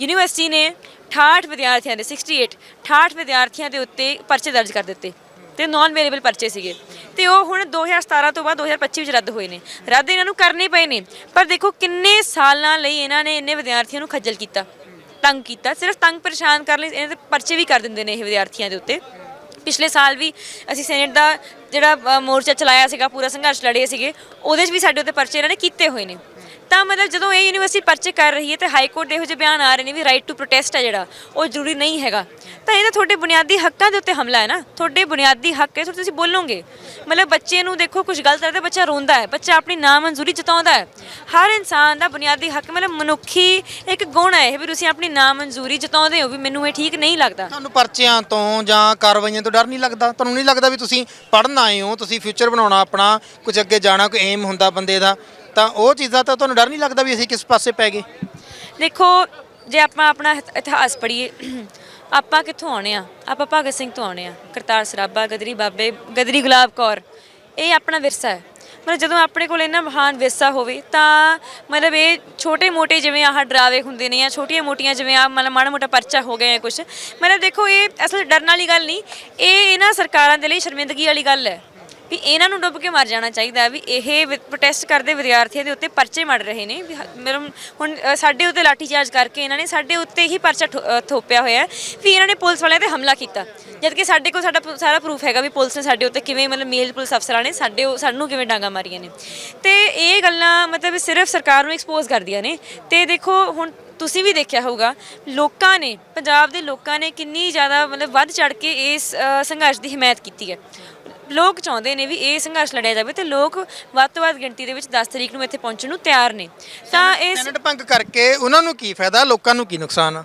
ਯੂਨੀਵਰਸਿਟੀ ਨੇ 68 ਵਿਦਿਆਰਥੀਆਂ ਦੇ 68 68 ਵਿਦਿਆਰਥੀਆਂ ਦੇ ਉੱਤੇ ਪਰਚੇ ਦਰਜ ਕਰ ਦਿੱਤੇ ਤੇ ਨਾਨ ਵੇਰੀਏਬਲ ਪਰਚੇ ਸੀਗੇ। ਤੇ ਉਹ ਹੁਣ 2017 ਤੋਂ ਬਾਅਦ 2025 ਵਿੱਚ ਰੱਦ ਹੋਏ ਨੇ। ਰੱਦ ਇਹਨਾਂ ਨੂੰ ਕਰਨੇ ਪਏ ਨੇ, ਪਰ ਦੇਖੋ ਕਿੰਨੇ ਸਾਲਾਂ ਲਈ ਇਹਨਾਂ ਨੇ ਇੰਨੇ ਵਿਦਿਆਰਥੀਆਂ ਨੂੰ ਖੱਜਲ ਕੀਤਾ। ਤੰਗ ਕੀਤਾ, ਸਿਰਫ ਤੰਗ ਪਰੇਸ਼ਾਨ ਕਰ ਲਈ ਇਹਨਾਂ ਦੇ ਪਰਚੇ ਵੀ ਕਰ ਦਿੰਦੇ ਨੇ ਇਹ ਵਿਦਿਆਰਥੀਆਂ ਦੇ ਉੱਤੇ। ਪਿਛਲੇ ਸਾਲ ਵੀ ਅਸੀਂ ਸੈਨੇਟ ਦਾ ਜਿਹੜਾ ਮੋਰਚਾ ਚਲਾਇਆ ਸੀਗਾ, ਪੂਰਾ ਸੰਘਰਸ਼ ਲੜੇ ਸੀਗੇ, ਉਹਦੇ 'ਚ ਵੀ ਸਾਡੇ ਉੱਤੇ ਪਰਚੇ ਇਹਨਾਂ ਨੇ ਕੀਤੇ ਹੋਏ ਨੇ। ਤਾਂ ਮਤਲਬ ਜਦੋਂ ਇਹ ਯੂਨੀਵਰਸਿਟੀ ਪਰਚੇ ਕਰ ਰਹੀ ਹੈ ਤੇ ਹਾਈ ਕੋਰਟ ਦੇ ਇਹੋ ਜਿਹੇ ਬਿਆਨ ਆ ਰਹੇ ਨੇ ਵੀ ਰਾਈਟ ਟੂ ਪ੍ਰੋਟੈਸਟ ਹੈ ਜਿਹੜਾ, ਉਹ ਜ਼ਰੂਰੀ ਨਹੀਂ ਹੈਗਾ। ਤਾਂ ਇਹ ਤਾਂ ਤੁਹਾਡੇ ਬੁਨਿਆਦੀ ਹੱਕਾਂ ਦੇ ਉੱਤੇ ਹਮਲਾ ਹੈ ਨਾ। ਤੁਹਾਡੇ ਬੁਨਿਆਦੀ ਹੱਕ ਹੈ, ਤੁਸੀਂ ਬੋਲੋਗੇ। ਮਤਲਬ ਬੱਚੇ ਨੂੰ ਦੇਖੋ ਕੁਝ ਗਲਤ ਕਰਦਾ ਬੱਚਾ ਰੋਂਦਾ ਹੈ, ਬੱਚਾ ਆਪਣੀ ਨਾਮਨਜ਼ੂਰੀ ਜਤਾਉਂਦਾ ਹੈ। ਹਰ ਇਨਸਾਨ ਦਾ ਬੁਨਿਆਦੀ ਹੱਕ, ਮਤਲਬ ਮਨੁੱਖੀ ਇੱਕ ਗੁਣ ਹੈ ਇਹ ਵੀ ਤੁਸੀਂ ਆਪਣੀ ਨਾਮਨਜ਼ੂਰੀ ਜਤਾਉਂਦੇ ਹੋ ਵੀ ਮੈਨੂੰ ਇਹ ਠੀਕ ਨਹੀਂ ਲੱਗਦਾ।
ਤੁਹਾਨੂੰ ਪਰਚਿਆਂ ਤੋਂ ਜਾਂ ਕਾਰਵਾਈਆਂ ਤੋਂ ਡਰ ਨਹੀਂ ਲੱਗਦਾ? ਤੁਹਾਨੂੰ ਨਹੀਂ ਲੱਗਦਾ ਵੀ ਤੁਸੀਂ ਪੜ੍ਹਨ ਆਏ ਹੋ, ਤੁਸੀਂ ਫਿਊਚਰ ਬਣਾਉਣਾ ਆਪਣਾ ਕੁਝ ਅੱਗੇ ਜਾਣਾ, ਕੋਈ ਏਮ ਹੁੰਦਾ ਬੰਦੇ ਦਾ? ਤਾਂ ਉਹ ਚੀਜ਼ਾਂ ਤਾਂ ਤੁਹਾਨੂੰ ਡਰ ਨਹੀਂ ਲੱਗਦਾ ਵੀ ਅਸੀਂ ਕਿਸ ਪਾਸੇ ਪੈ ਗਏ?
ਦੇਖੋ, ਜੇ ਆਪਾਂ ਆਪਣਾ ਇਤ- ਇਤਿਹਾਸ ਪੜ੍ਹੀਏ, ਆਪਾਂ ਕਿੱਥੋਂ ਆਉਣੇ ਆ? ਆਪਾਂ ਭਗਤ ਸਿੰਘ ਤੋਂ ਆਉਣੇ ਆ, ਕਰਤਾਰ ਸਰਾਭਾ, ਗਦਰੀ ਬਾਬੇ, ਗਦਰੀ ਗੁਲਾਬ ਕੌਰ। ਇਹ ਆਪਣਾ ਵਿਰਸਾ ਹੈ। ਮਤਲਬ ਜਦੋਂ ਆਪਣੇ ਕੋਲ ਇੰਨਾ ਮਹਾਨ ਵਿਰਸਾ ਹੋਵੇ, ਤਾਂ ਮਤਲਬ ਇਹ ਛੋਟੇ ਮੋਟੇ ਜਿਵੇਂ ਆਹ ਡਰਾਵੇ ਹੁੰਦੇ ਨੇ ਜਾਂ ਛੋਟੀਆਂ ਮੋਟੀਆਂ ਜਿਵੇਂ ਆ ਮਤਲਬ ਮਾੜਾ ਮੋਟਾ ਪਰਚਾ ਹੋ ਗਿਆ ਕੁਝ ਮਤਲਬ ਦੇਖੋ, ਇਹ ਅਸਲ ਡਰਨ ਵਾਲੀ ਗੱਲ ਨਹੀਂ। ਇਹ ਇਹਨਾਂ ਸਰਕਾਰਾਂ ਦੇ ਲਈ ਸ਼ਰਮਿੰਦਗੀ ਵਾਲੀ ਗੱਲ ਹੈ। ਵੀ ਇਹਨਾਂ ਨੂੰ ਡੁੱਬ ਕੇ ਮਰ ਜਾਣਾ ਚਾਹੀਦਾ ਵੀ ਇਹ ਪ੍ਰੋਟੈਸਟ ਕਰਦੇ ਵਿਦਿਆਰਥੀਆਂ ਦੇ ਉੱਤੇ ਪਰਚੇ ਮੜ ਰਹੇ ਨੇ ਵੀ ਮਤਲਬ ਹੁਣ ਸਾਡੇ ਉੱਤੇ ਲਾਠੀਚਾਰਜ ਕਰਕੇ ਇਹਨਾਂ ਨੇ ਸਾਡੇ ਉੱਤੇ ਹੀ ਪਰਚਾ ਠੋ- ਥੋਪਿਆ ਹੋਇਆ ਹੈ ਵੀ ਇਹਨਾਂ ਨੇ ਪੁਲਿਸ ਵਾਲਿਆਂ ਤੇ ਹਮਲਾ ਕੀਤਾ। ਜਦ ਕਿ ਸਾਡੇ ਕੋਲ ਸਾਡਾ ਸਾਰਾ ਪ੍ਰੂਫ ਹੈਗਾ ਵੀ ਪੁਲਿਸ ਨੇ ਸਾਡੇ ਉੱਤੇ ਕਿਵੇਂ ਮਤਲਬ ਮੇਲ ਪੁਲਿਸ ਅਫਸਰਾਂ ਨੇ ਸਾਡੇ ਉਹ- ਸਾਨੂੰ ਕਿਵੇਂ ਡਾਂਗਾ ਮਾਰੀਆਂ ਨੇ। ਤੇ ਇਹ ਗੱਲਾਂ ਮਤਲਬ ਸਿਰਫ ਸਰਕਾਰ ਨੂੰ ਐਕਸਪੋਜ਼ ਕਰਦੀਆਂ ਨੇ। ਤੇ ਦੇਖੋ ਹੁਣ ਤੁਸੀਂ ਵੀ ਦੇਖਿਆ ਹੋਊਗਾ, ਲੋਕਾਂ ਨੇ, ਪੰਜਾਬ ਦੇ ਲੋਕਾਂ ਨੇ ਕਿੰਨੀ ਜ਼ਿਆਦਾ ਮਤਲਬ ਵੱਧ ਚੜ ਕੇ ਇਸ ਸੰਘਰਸ਼ ਦੀ ਹਮਾਇਤ ਕੀਤੀ ਹੈ। ਲੋਕ ਚਾਹੁੰਦੇ ਨੇ ਵੀ ਇਹ ਸੰਘਰਸ਼ ਲੜਿਆ ਜਾਵੇ ਤੇ ਲੋਕ ਵੱਧ ਤੋਂ ਵੱਧ ਗਿਣਤੀ ਦੇ ਵਿੱਚ 10 ਤਰੀਕ ਨੂੰ ਇੱਥੇ ਪਹੁੰਚਣ ਨੂੰ ਤਿਆਰ ਨੇ। ਤਾਂ ਇਸ
ਸੈਨੇਟ ਭੰਗ ਕਰਕੇ ਉਹਨਾਂ ਨੂੰ ਕੀ ਫਾਇਦਾ ਲੋਕਾਂ ਨੂੰ ਕੀ ਨੁਕਸਾਨ ਆ?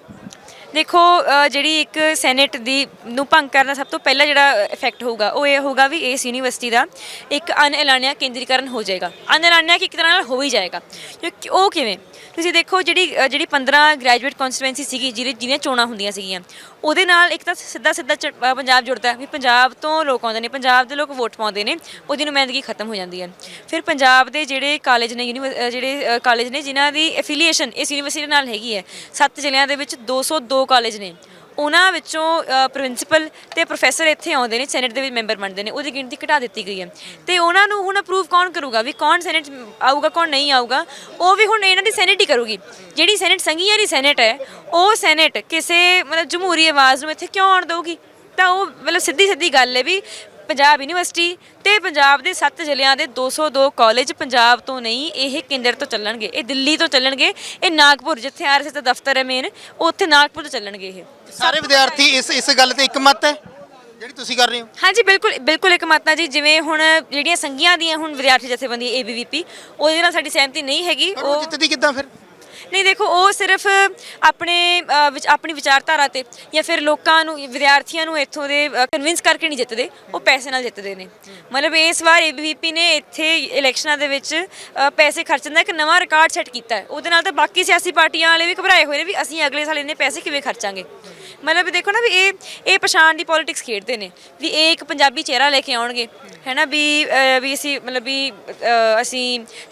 ਦੇਖੋ ਅ, ਜਿਹੜੀ ਇੱਕ ਸੈਨੇਟ ਦੀ ਨੂੰ ਭੰਗ ਕਰਨ ਸਭ ਤੋਂ ਪਹਿਲਾ ਜਿਹੜਾ ਇਫੈਕਟ ਹੋਊਗਾ ਉਹ ਇਹ ਹੋਊਗਾ ਵੀ ਇਸ ਯੂਨੀਵਰਸਿਟੀ ਦਾ ਇੱਕ ਅਨਐਲਾਨਿਆ ਕੇਂਦਰੀਕਰਨ ਹੋ ਜਾਏਗਾ। ਅਨਐਲਾਨਿਆ ਕਿ ਇੱਕ ਤਰ੍ਹਾਂ ਨਾਲ ਹੋ ਹੀ ਜਾਏਗਾ। ਕਿਉਂਕਿ ਉਹ ਕਿਵੇਂ? ਤੁਸੀਂ ਦੇਖੋ ਜਿਹੜੀ ਅ, ਜਿਹੜੀ 15 ਗ੍ਰੈਜੂਏਟ ਕਨਸਟੀਟੂਐਂਸੀ ਸੀਗੀ ਜਿਹਦੇ ਜਿਹਦੀਆਂ ਚੋਣਾਂ ਹੁੰਦੀਆਂ ਸੀਗੀਆਂ ਉਹਦੇ ਨਾਲ ਇੱਕ ਤਾਂ ਸਿੱਧਾ ਸਿੱਧਾ ਚ- ਅ, ਪੰਜਾਬ ਜੁੜਦਾ ਹੈ ਵੀ ਪੰਜਾਬ ਤੋਂ ਲੋਕ ਆਉਂਦੇ ਨੇ ਪੰਜਾਬ ਦੇ ਲੋਕ ਵੋਟ ਪਾਉਂਦੇ ਨੇ ਉਹਦੀ ਨੁਮਾਇੰਦਗੀ ਖਤਮ ਹੋ ਜਾਂਦੀ ਹੈ। ਫਿਰ ਪੰਜਾਬ ਦੇ ਜਿਹੜੇ ਕਾਲਜ ਨੇ ਯੂਨੀਵਰ- ਅ, ਜਿਹੜੇ ਕਾਲਜ ਨੇ ਜਿਨ੍ਹਾਂ ਦੀ ਐਫੀਲੀਏਸ਼ਨ ਇਸ ਯੂਨੀਵਰਸਿਟੀ ਨਾਲ ਹੈਗੀ ਹੈ ਸੱਤ ਜ਼ਿਲ੍ਹਿਆਂ ਦੇ ਵਿੱਚ 202 ਕਾਲਜ ਨੇ। ਉਹਨਾਂ ਵਿੱਚੋਂ ਪ੍ਰਿੰਸੀਪਲ ਤੇ ਪ੍ਰੋਫੈਸਰ ਇੱਥੇ ਆਉਂਦੇ ਨੇ ਸੈਨੇਟ ਦੇ ਵਿੱਚ ਮੈਂਬਰ ਬਣਦੇ ਨੇ, ਉਹਦੀ ਗਿਣਤੀ ਘਟਾ ਦਿੱਤੀ ਗਈ ਹੈ। ਤੇ ਉਹਨਾਂ ਨੂੰ ਹੁਣ ਅਪਰੂਵ ਕੌਣ ਕਰੂਗਾ? ਵੀ ਕੌਣ ਸੈਨੇਟ ਆਊਗਾ, ਕੌਣ ਨਹੀਂ ਆਊਗਾ, ਉਹ ਵੀ ਹੁਣ ਇਹਨਾਂ ਦੀ ਸੈਨੇਟ ਹੀ ਕਰੂਗੀ। ਜਿਹੜੀ ਸੈਨੇਟ ਸੰਘੀਆਂ ਦੀ ਸੈਨੇਟ ਹੈ, ਉਹ ਸੈਨੇਟ ਕਿਸੇ ਮਤਲਬ ਜਮਹੂਰੀ ਆਵਾਜ਼ ਨੂੰ ਇੱਥੇ ਕਿਉਂ ਆਉਣ ਦੇਊਗੀ? ਤਾਂ ਉਹ ਮਤਲਬ ਸਿੱਧੀ ਸਿੱਧੀ ਗੱਲ ਹੈ ਵੀ ਪੰਜਾਬ ਯੂਨੀਵਰਸਿਟੀ ਤੇ ਪੰਜਾਬ ਦੇ 7 ਜ਼ਿਲ੍ਹਿਆਂ ਦੇ 202 ਕਾਲਜ ਪੰਜਾਬ ਤੋਂ ਨਹੀਂ, ਇਹ ਕੇਂਦਰ ਤੋਂ ਚੱਲਣਗੇ, ਇਹ ਦਿੱਲੀ ਤੋਂ ਚੱਲਣਗੇ, ਇਹ ਨਾਗਪੁਰ, ਜਿੱਥੇ ਆਰਐਸਐਸ ਦਾ ਦਫ਼ਤਰ ਹੈ ਮੇਨ ਉੱਥੇ ਨਾਗਪੁਰ ਤੋਂ ਚੱਲਣਗੇ ਇਹ।
ਸਾਰੇ ਵਿਦਿਆਰਥੀ ਇਸ ਇਸ ਗੱਲ ਤੇ ਇੱਕਮਤ ਹੈ? ਜਿਹੜੀ ਤੁਸੀਂ ਕਰ ਰਹੇ ਹੋ?
ਹਾਂਜੀ ਬਿਲਕੁਲ ਬਿਲਕੁਲ ਇੱਕ ਮਾਤਾ ਜੀ। ਜਿਵੇਂ ਹੁਣ ਜਿਹੜੀਆਂ ਸੰਘੀਆਂ ਦੀਆਂ ਹੁਣ ਵਿਦਿਆਰਥੀ ਜਥੇਬੰਦੀ ਏਬੀਵੀਪੀ ਉਹਦੇ ਨਾਲ ਸਾਡੀ ਸਹਿਮਤੀ ਨਹੀਂ ਹੈਗੀ।
ਪਰ ਉਹ
ਉਹ
ਜਿੱਤਦੀ ਕਿੱਦਾਂ ਫਿਰ?
ਨਹੀਂ ਦੇਖੋ ਉਹ ਸਿਰਫ ਆਪਣੇ ਅ, ਵਿਚ- ਆਪਣੀ ਵਿਚਾਰਧਾਰਾ ਤੇ ਜਾਂ ਫਿਰ ਲੋਕਾਂ ਨੂੰ ਵਿਦਿਆਰਥੀਆਂ ਨੂੰ ਇੱਥੋਂ ਦੇ ਕਨਵਿੰਸ ਕਰਕੇ ਨਹੀਂ ਜਿੱਤਦੇ। ਉਹ ਪੈਸੇ ਨਾਲ ਜਿੱਤਦੇ ਨੇ। ਮਤਲਬ ਇਸ ਵਾਰ ਏਬੀਵੀਪੀ ਨੇ ਇੱਥੇ ਇਲੈਕਸ਼ਨਾਂ ਦੇ ਵਿੱਚ ਅ, ਪੈਸੇ ਖਰਚਣ ਦਾ ਇੱਕ ਨਵਾਂ ਰਿਕਾਰਡ ਸੈੱਟ ਕੀਤਾ ਹੈ। ਉਹਦੇ ਨਾਲ ਤਾਂ ਬਾਕੀ ਸਿਆਸੀ ਪਾਰਟੀਆਂ ਵਾਲੇ ਵੀ ਘਬਰਾਏ ਹੋਏ ਨੇ ਵੀ ਅਸੀਂ ਅਗਲੇ ਸਾਲ ਇੰਨੇ ਪੈਸੇ ਕਿਵੇਂ ਖਰਚਾਂਗੇ? ਮਤਲਬ ਵੀ ਦੇਖੋ ਨਾ ਵੀ ਇਹ ਇਹ ਪਛਾਣ ਦੀ ਪੋਲਿਟਿਕਸ ਖੇਡਦੇ ਨੇ ਵੀ ਇਹ ਇੱਕ ਪੰਜਾਬੀ ਚਿਹਰਾ ਲੈ ਕੇ ਆਉਣਗੇ ਹੈਨਾ ਵੀ ਅ, ਵੀ ਅਸੀਂ ਮਤਲਬ ਵੀ ਅ, ਅਸੀਂ